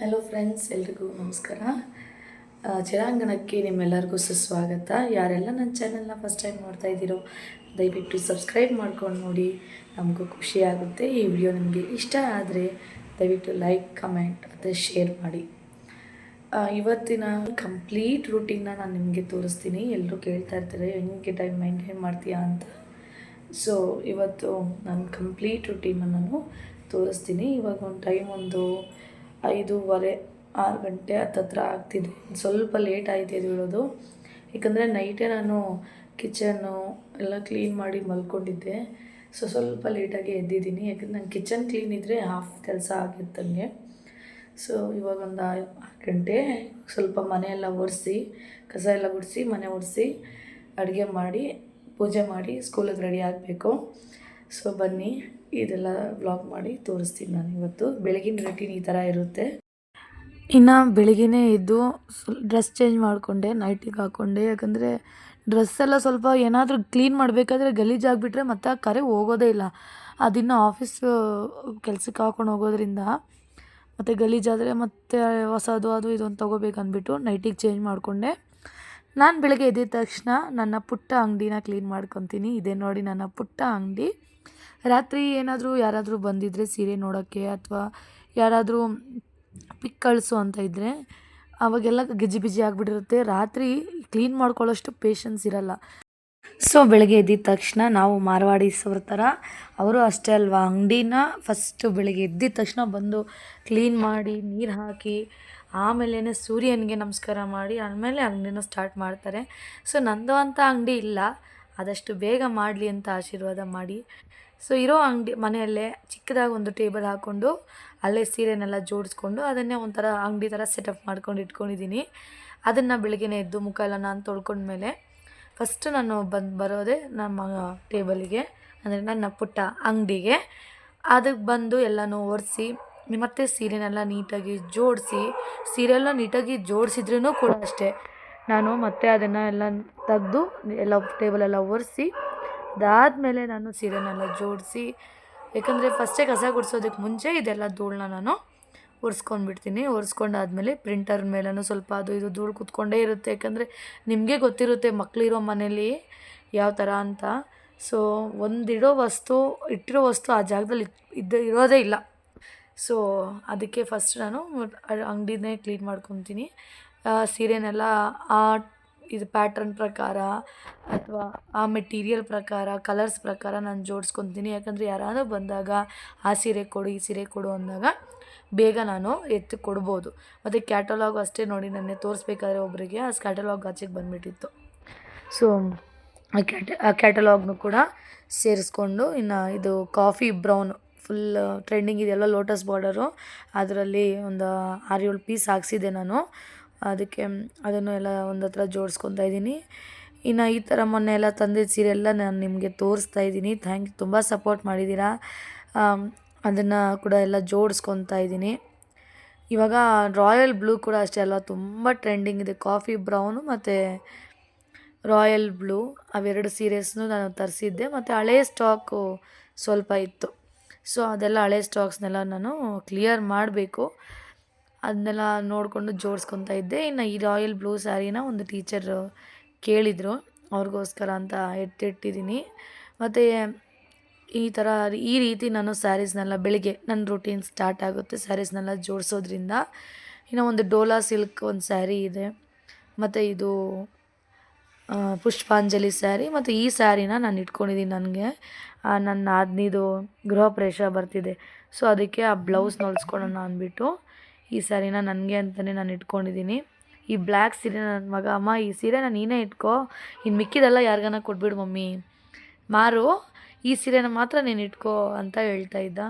Hello friends ಎಲ್ರಿಗೂ ನಮಸ್ಕಾರ. ಚಿರಾಂಗಣಕ್ಕೆ ನಿಮ್ಮೆಲ್ಲರಿಗೂ ಸುಸ್ವಾಗತ. ಯಾರೆಲ್ಲ ನನ್ನ ಚಾನಲ್ನ ಫಸ್ಟ್ ಟೈಮ್ ನೋಡ್ತಾ ಇದ್ದೀರೋ, ದಯವಿಟ್ಟು ಸಬ್ಸ್ಕ್ರೈಬ್ ಮಾಡ್ಕೊಂಡು ನೋಡಿ. ನಮಗೂ ಖುಷಿ ಆಗುತ್ತೆ. ಈ ವಿಡಿಯೋ ನಿಮಗೆ ಇಷ್ಟ ಆದರೆ ದಯವಿಟ್ಟು ಲೈಕ್ ಕಮೆಂಟ್ ಮತ್ತು ಶೇರ್ ಮಾಡಿ. ಇವತ್ತಿನ ಕಂಪ್ಲೀಟ್ ರೂಟೀನ್ನ ನಾನು ನಿಮಗೆ ತೋರಿಸ್ತೀನಿ. ಎಲ್ಲರೂ ಕೇಳ್ತಾ ಇರ್ತಾರೆ, ಹೆಂಗೆ ಟೈಮ್ ಮೈಂಟೈನ್ ಮಾಡ್ತೀಯಾ ಅಂತ. ಸೊ ಇವತ್ತು ನಾನು ಕಂಪ್ಲೀಟ್ ರೂಟೀನ ನಾನು ತೋರಿಸ್ತೀನಿ. ಇವಾಗ ಒಂದು ಟೈಮ್ ಒಂದು ಐದೂವರೆ, ಆರು ಗಂಟೆ ಹತ್ತತ್ರ ಆಗ್ತಿದೆ. ಸ್ವಲ್ಪ ಲೇಟ್ ಆಯ್ತು ಎದ್ದೇಳೋದು ಯಾಕಂದರೆ ನೈಟೇ ನಾನು ಕಿಚನ್ನು ಎಲ್ಲ ಕ್ಲೀನ್ ಮಾಡಿ ಮಲ್ಕೊಂಡಿದ್ದೆ. ಸೊ ಸ್ವಲ್ಪ ಲೇಟಾಗಿ ಎದ್ದಿದ್ದೀನಿ. ಯಾಕಂದ್ರೆ ನಂಗೆ ಕಿಚನ್ ಕ್ಲೀನ್ ಇದ್ದರೆ ಹಾಫ್ ಕೆಲಸ ಆಗಿತ್ತಂಗೆ. ಸೊ ಇವಾಗ ಒಂದು ಆರು ಗಂಟೆ. ಸ್ವಲ್ಪ ಮನೆಯೆಲ್ಲ ಒರೆಸಿ, ಕಸ ಎಲ್ಲ ಗುಡಿಸಿ ಮನೆ ಒರೆಸಿ ಅಡುಗೆ ಮಾಡಿ ಪೂಜೆ ಮಾಡಿ ಸ್ಕೂಲಿಗೆ ರೆಡಿ ಆಗಬೇಕು. ಸೊ ಬನ್ನಿ, ಇದೆಲ್ಲ ವ್ಲಾಗ್ ಮಾಡಿ ತೋರಿಸ್ತೀನಿ ನಾನು ಇವತ್ತು. ಬೆಳಗಿನ ರೊಟೀನ್ ಈ ಥರ ಇರುತ್ತೆ. ಇನ್ನು ಬೆಳಗ್ಗೆ ಇದ್ದು ಡ್ರೆಸ್ ಚೇಂಜ್ ಮಾಡಿಕೊಂಡೆ ನೈಟಿಗೆ ಹಾಕ್ಕೊಂಡೆ ಯಾಕಂದರೆ ಡ್ರೆಸ್ ಎಲ್ಲ ಸ್ವಲ್ಪ ಏನಾದರೂ ಕ್ಲೀನ್ ಮಾಡಬೇಕಾದ್ರೆ ಗಲೀಜಾಗಿಬಿಟ್ರೆ ಮತ್ತೆ ಆ ಕರೆ ಹೋಗೋದೇ ಇಲ್ಲ. ಅದಿನ್ನು ಆಫೀಸ್ ಕೆಲಸಕ್ಕೆ ಹಾಕೊಂಡು ಹೋಗೋದ್ರಿಂದ ಮತ್ತು ಗಲೀಜಾದರೆ ಮತ್ತೆ ಹೊಸದು, ಅದು ಇದೊಂದು ತೊಗೋಬೇಕಂದ್ಬಿಟ್ಟು ನೈಟಿಗೆ ಚೇಂಜ್ ಮಾಡಿಕೊಂಡೆ. ನಾನು ಬೆಳಗ್ಗೆ ಎದ್ದಿದ ತಕ್ಷಣ ನನ್ನ ಪುಟ್ಟ ಅಂಗಡಿನ ಕ್ಲೀನ್ ಮಾಡ್ಕೊತೀನಿ. ಇದೆ ನೋಡಿ ನನ್ನ ಪುಟ್ಟ ಅಂಗಡಿ. ರಾತ್ರಿ ಏನಾದರೂ ಯಾರಾದರೂ ಬಂದಿದ್ದರೆ ಸೀರೆ ನೋಡೋಕ್ಕೆ ಅಥವಾ ಯಾರಾದರೂ ಪಿಕ್ ಕಳಿಸು ಅಂತ ಇದ್ದರೆ ಅವಾಗೆಲ್ಲ ಗಿಜಿ ಬಿಜಿ ಆಗಿಬಿಟ್ಟಿರುತ್ತೆ. ರಾತ್ರಿ ಕ್ಲೀನ್ ಮಾಡ್ಕೊಳ್ಳೋಷ್ಟು ಪೇಷನ್ಸ್ ಇರಲ್ಲ. ಸೊ ಬೆಳಗ್ಗೆ ಎದ್ದಿದ ತಕ್ಷಣ ನಾವು ಮಾರ್ವಾಡಿಸೋರ ಥರ ಅವರು ಅಷ್ಟೇ ಅಲ್ವಾ, ಅಂಗಡಿನ ಫಸ್ಟು ಬೆಳಗ್ಗೆ ಎದ್ದಿದ ತಕ್ಷಣ ಬಂದು ಕ್ಲೀನ್ ಮಾಡಿ ನೀರು ಹಾಕಿ ಆಮೇಲೆ ಸೂರ್ಯನಿಗೆ ನಮಸ್ಕಾರ ಮಾಡಿ ಆಮೇಲೆ ಅಂಗಡಿನ ಸ್ಟಾರ್ಟ್ ಮಾಡ್ತಾರೆ. ಸೊ ನಂದು ಅಂತ ಅಂಗಡಿ ಇಲ್ಲ. ಆದಷ್ಟು ಬೇಗ ಮಾಡಲಿ ಅಂತ ಆಶೀರ್ವಾದ ಮಾಡಿ. ಸೊ ಇರೋ ಅಂಗಡಿ ಮನೆಯಲ್ಲೇ ಚಿಕ್ಕದಾಗಿ ಒಂದು ಟೇಬಲ್ ಹಾಕ್ಕೊಂಡು ಅಲ್ಲೇ ಸೀರೆನೆಲ್ಲ ಜೋಡಿಸ್ಕೊಂಡು ಅದನ್ನೇ ಒಂಥರ ಅಂಗಡಿ ಥರ ಸೆಟಪ್ ಮಾಡ್ಕೊಂಡು ಇಟ್ಕೊಂಡಿದ್ದೀನಿ. ಅದನ್ನು ಬೆಳಗ್ಗೆನೇ ಎದ್ದು ಮುಖ ಎಲ್ಲ ನಾನು ತೊಳ್ಕೊಂಡ್ಮೇಲೆ ಫಸ್ಟ್ ನಾನು ಬಂದು ಬರೋದೇ ನಮ್ಮ ಟೇಬಲಿಗೆ, ಅಂದರೆ ನನ್ನ ಪುಟ್ಟ ಅಂಗಡಿಗೆ. ಅದಕ್ಕೆ ಬಂದು ಎಲ್ಲನೂ ಒರೆಸಿ ಮತ್ತು ಸೀರೆನೆಲ್ಲ ನೀಟಾಗಿ ಜೋಡಿಸಿ ಸೀರೆ ಎಲ್ಲ ನೀಟಾಗಿ ಜೋಡಿಸಿದ್ರೂ ಕೂಡ ಅಷ್ಟೇ. ನಾನು ಮತ್ತೆ ಅದನ್ನು ಎಲ್ಲ ತೆಗೆದು, ಎಲ್ಲ ಟೇಬಲೆಲ್ಲ ಒರೆಸಿ, ಅದಾದಮೇಲೆ ನಾನು ಸೀರೆನೆಲ್ಲ ಜೋಡಿಸಿ ಯಾಕಂದರೆ ಫಸ್ಟೇ ಕಸ ಗುಡಿಸೋದಕ್ಕೆ ಮುಂಚೆ ಇದೆಲ್ಲ ಧೂಳನ್ನ ನಾನು ಒರೆಸ್ಕೊಂಡ್ಬಿಡ್ತೀನಿ. ಒರೆಸ್ಕೊಂಡಾದ್ಮೇಲೆ ಪ್ರಿಂಟರ್ ಮೇಲೂ ಸ್ವಲ್ಪ ಅದು ಇದು ಧೂಳು ಕೂತ್ಕೊಂಡೇ ಇರುತ್ತೆ. ಯಾಕಂದರೆ ನಿಮಗೆ ಗೊತ್ತಿರುತ್ತೆ ಮಕ್ಕಳಿರೋ ಮನೇಲಿ ಯಾವ ಥರ ಅಂತ. ಸೊ ಒಂದಿಡೋ ವಸ್ತು, ಇಟ್ಟಿರೋ ವಸ್ತು ಆ ಜಾಗದಲ್ಲಿ ಇದ್ದ ಇರೋದೇ ಇಲ್ಲ. ಸೊ ಅದಕ್ಕೆ ಫಸ್ಟ್ ನಾನು ಅಂಗಡಿನೇ ಕ್ಲೀನ್ ಮಾಡ್ಕೊತೀನಿ. ಸೀರೆನೆಲ್ಲ ಆ, ಇದು ಪ್ಯಾಟ್ರನ್ ಪ್ರಕಾರ ಅಥವಾ ಆ ಮೆಟೀರಿಯಲ್ ಪ್ರಕಾರ ಕಲರ್ಸ್ ಪ್ರಕಾರ ನಾನು ಜೋಡಿಸ್ಕೊತೀನಿ. ಯಾಕಂದರೆ ಯಾರಾದರೂ ಬಂದಾಗ ಆ ಸೀರೆ ಕೊಡು, ಈ ಸೀರೆ ಕೊಡು ಅಂದಾಗ ಬೇಗ ನಾನು ಎತ್ತಿ ಕೊಡ್ಬೋದು. ಮತ್ತು ಕ್ಯಾಟಲಾಗ್ ಅಷ್ಟೇ ನೋಡಿ ನನಗೆ ತೋರಿಸ್ಬೇಕಾದ್ರೆ ಒಬ್ಬರಿಗೆ ಆ ಕ್ಯಾಟಲಾಗ್ ಆಚೆಗೆ ಬಂದುಬಿಟ್ಟಿತ್ತು. ಸೊ ಆ ಕ್ಯಾಟ ಆ ಕ್ಯಾಟಲಾಗ್ನು ಕೂಡ ಸೇರಿಸ್ಕೊಂಡು ಇನ್ನು ಇದು ಕಾಫಿ ಬ್ರೌನ್ ಫುಲ್ ಟ್ರೆಂಡಿಂಗ್ ಇದೆಯಲ್ಲ ಲೋಟಸ್ ಬಾರ್ಡರು ಅದರಲ್ಲಿ ಒಂದು ಆರು ಏಳು ಪೀಸ್ ಹಾಕ್ಸಿದ್ದೆ ನಾನು. ಅದಕ್ಕೆ ಅದನ್ನು ಎಲ್ಲ ಒಂದು ಹತ್ರ ಜೋಡಿಸ್ಕೊತಾ ಇದ್ದೀನಿ. ಇನ್ನು ಈ ಥರ ಮೊನ್ನೆ ಎಲ್ಲ ತಂದಿದ್ದ ಸೀರೆ ಎಲ್ಲ ನಾನು ನಿಮಗೆ ತೋರಿಸ್ತಾ ಇದ್ದೀನಿ. ಥ್ಯಾಂಕ್ ಯು ತುಂಬ ಸಪೋರ್ಟ್ ಮಾಡಿದ್ದೀರಾ? ಅದನ್ನು ಕೂಡ ಎಲ್ಲ ಜೋಡಿಸ್ಕೊತಾ ಇದ್ದೀನಿ. ಇವಾಗ ರಾಯಲ್ ಬ್ಲೂ ಕೂಡ ಅಷ್ಟೇ ಅಲ್ವಾ? ತುಂಬ ಟ್ರೆಂಡಿಂಗ್ ಇದೆ. ಕಾಫಿ ಬ್ರೌನು ಮತ್ತು ರಾಯಲ್ ಬ್ಲೂ ಅವೆರಡು ಸೀರೆಸ್ನು ನಾನು ತರಿಸಿದ್ದೆ. ಮತ್ತು ಹಳೆಯ ಸ್ಟಾಕು ಸ್ವಲ್ಪ ಇತ್ತು. ಸೊ ಅದೆಲ್ಲ ಹಳೆ ಸ್ಟಾಕ್ಸ್ನೆಲ್ಲ ನಾನು ಕ್ಲಿಯರ್ ಮಾಡಬೇಕು. ಅದನ್ನೆಲ್ಲ ನೋಡಿಕೊಂಡು ಜೋಡಿಸ್ಕೊತಾ ಇದ್ದೆ. ಇನ್ನು ಈ ರಾಯಲ್ ಬ್ಲೂ ಸ್ಯಾರಿನ ಒಂದು ಟೀಚರ್ ಕೇಳಿದರು. ಅವ್ರಿಗೋಸ್ಕರ ಅಂತ ಎತ್ತಿಟ್ಟಿದ್ದೀನಿ. ಮತ್ತು ಈ ಥರ ಈ ರೀತಿ ನಾನು ಸ್ಯಾರೀಸ್ನೆಲ್ಲ ಬೆಳಿಗ್ಗೆ ನನ್ನ ರೂಟೀನ್ ಸ್ಟಾರ್ಟ್ ಆಗುತ್ತೆ ಸ್ಯಾರೀಸ್ನೆಲ್ಲ ಜೋಡಿಸೋದ್ರಿಂದ. ಇನ್ನು ಒಂದು ಡೋಲಾ ಸಿಲ್ಕ್ ಒಂದು ಸ್ಯಾರಿ ಇದೆ. ಮತ್ತು ಇದು ಪುಷ್ಪಾಂಜಲಿ ಸ್ಯಾರಿ ಮತ್ತು ಈ ಸ್ಯಾರಿನ ನಾನು ಇಟ್ಕೊಂಡಿದ್ದೀನಿ ನನಗೆ. ನನ್ನ ಆದ್ನಿದು ಗೃಹ ಪ್ರವೇಶ ಬರ್ತಿದೆ. ಸೊ ಅದಕ್ಕೆ ಆ ಬ್ಲೌಸ್ ಹೊಲಿಸ್ಕೊಳೋಣ ಅಂದ್ಬಿಟ್ಟು ಈ ಸ್ಯಾರಿನ ನನಗೆ ಅಂತಲೇ ನಾನು ಇಟ್ಕೊಂಡಿದ್ದೀನಿ. ಈ ಬ್ಲ್ಯಾಕ್ ಸೀರೆ ನನ್ನ ಮಗ, ಅಮ್ಮ, ಈ ಸೀರೆ ನಾನು ನೀನೇ ಇಟ್ಕೋ. ಇನ್ನು ಮಿಕ್ಕಿದೆಲ್ಲ ಯಾರಿಗಾನ ಕೊಟ್ಬಿಡು ಮಮ್ಮಿ. ಮಾರು, ಈ ಸೀರೆನ ಮಾತ್ರ ನೀನು ಇಟ್ಕೋ ಅಂತ ಹೇಳ್ತಾ ಇದ್ದ.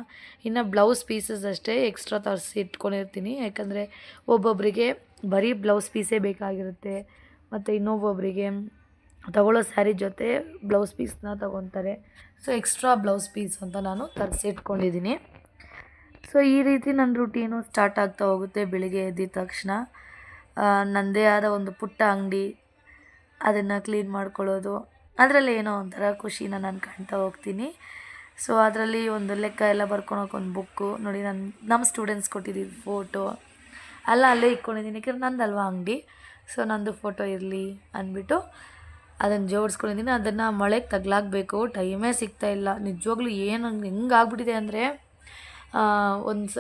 ಇನ್ನು ಬ್ಲೌಸ್ ಪೀಸಸ್ ಅಷ್ಟೇ ಎಕ್ಸ್ಟ್ರಾ ತರಿಸಿ ಇಟ್ಕೊಂಡಿರ್ತೀನಿ. ಯಾಕಂದರೆ ಒಬ್ಬೊಬ್ಬರಿಗೆ ಬರೀ ಬ್ಲೌಸ್ ಪೀಸೇ ಬೇಕಾಗಿರುತ್ತೆ. ಮತ್ತು ಇನ್ನೊಬ್ಬೊಬ್ಬರಿಗೆ ತಗೊಳ್ಳೋ ಸ್ಯಾರಿ ಜೊತೆ ಬ್ಲೌಸ್ ಪೀಸ್ನ ತಗೊತಾರೆ. ಸೊ, ಎಕ್ಸ್ಟ್ರಾ ಬ್ಲೌಸ್ ಪೀಸ್ ಅಂತ ನಾನು ತರಿಸಿ ಇಟ್ಕೊಂಡಿದ್ದೀನಿ. ಸೊ, ಈ ರೀತಿ ನನ್ನ ರುಟೀನು ಸ್ಟಾರ್ಟ್ ಆಗ್ತಾ ಹೋಗುತ್ತೆ ಬೆಳಿಗ್ಗೆ ಎದ್ದಿದ ತಕ್ಷಣ. ನನ್ನದೇ ಆದ ಒಂದು ಪುಟ್ಟ ಅಂಗಡಿ, ಅದನ್ನು ಕ್ಲೀನ್ ಮಾಡ್ಕೊಳ್ಳೋದು. ಅದರಲ್ಲಿ ಏನೋ ಒಂಥರ ಖುಷಿನ ನಾನು ಕಾಣ್ತಾ ಹೋಗ್ತೀನಿ. ಸೊ, ಅದರಲ್ಲಿ ಒಂದು ಲೆಕ್ಕ ಎಲ್ಲ ಬರ್ಕೊಳಕ್ಕೆ ಒಂದು ಬುಕ್ಕು. ನೋಡಿ ನನ್ನ ನಮ್ಮ ಸ್ಟೂಡೆಂಟ್ಸ್ ಕೊಟ್ಟಿದ್ದು ಫೋಟೋ. ಅಲ್ಲ ಅಲ್ಲೇ ಇಟ್ಕೊಂಡಿದ್ದೀನಿ. ಯಾಕಂದ್ರೆ ನಂದಲ್ವ ಅಂಗಡಿ. ಸೊ, ನಂದು ಫೋಟೋ ಇರಲಿ ಅಂದ್ಬಿಟ್ಟು ಅದನ್ನು ಜೋಡಿಸ್ಕೊಂಡಿದ್ದೀನಿ. ಅದನ್ನು ಮಳೆಗೆ ತಗ್ಲಾಗಬೇಕು ಟೈಮೇ ಸಿಗ್ತಾ ಇಲ್ಲ. ನಿಜವಾಗ್ಲೂ ಏನು ಹೆಂಗೆ ಆಗ್ಬಿಟ್ಟಿದೆ ಅಂದರೆ ಒಂದು ಸ,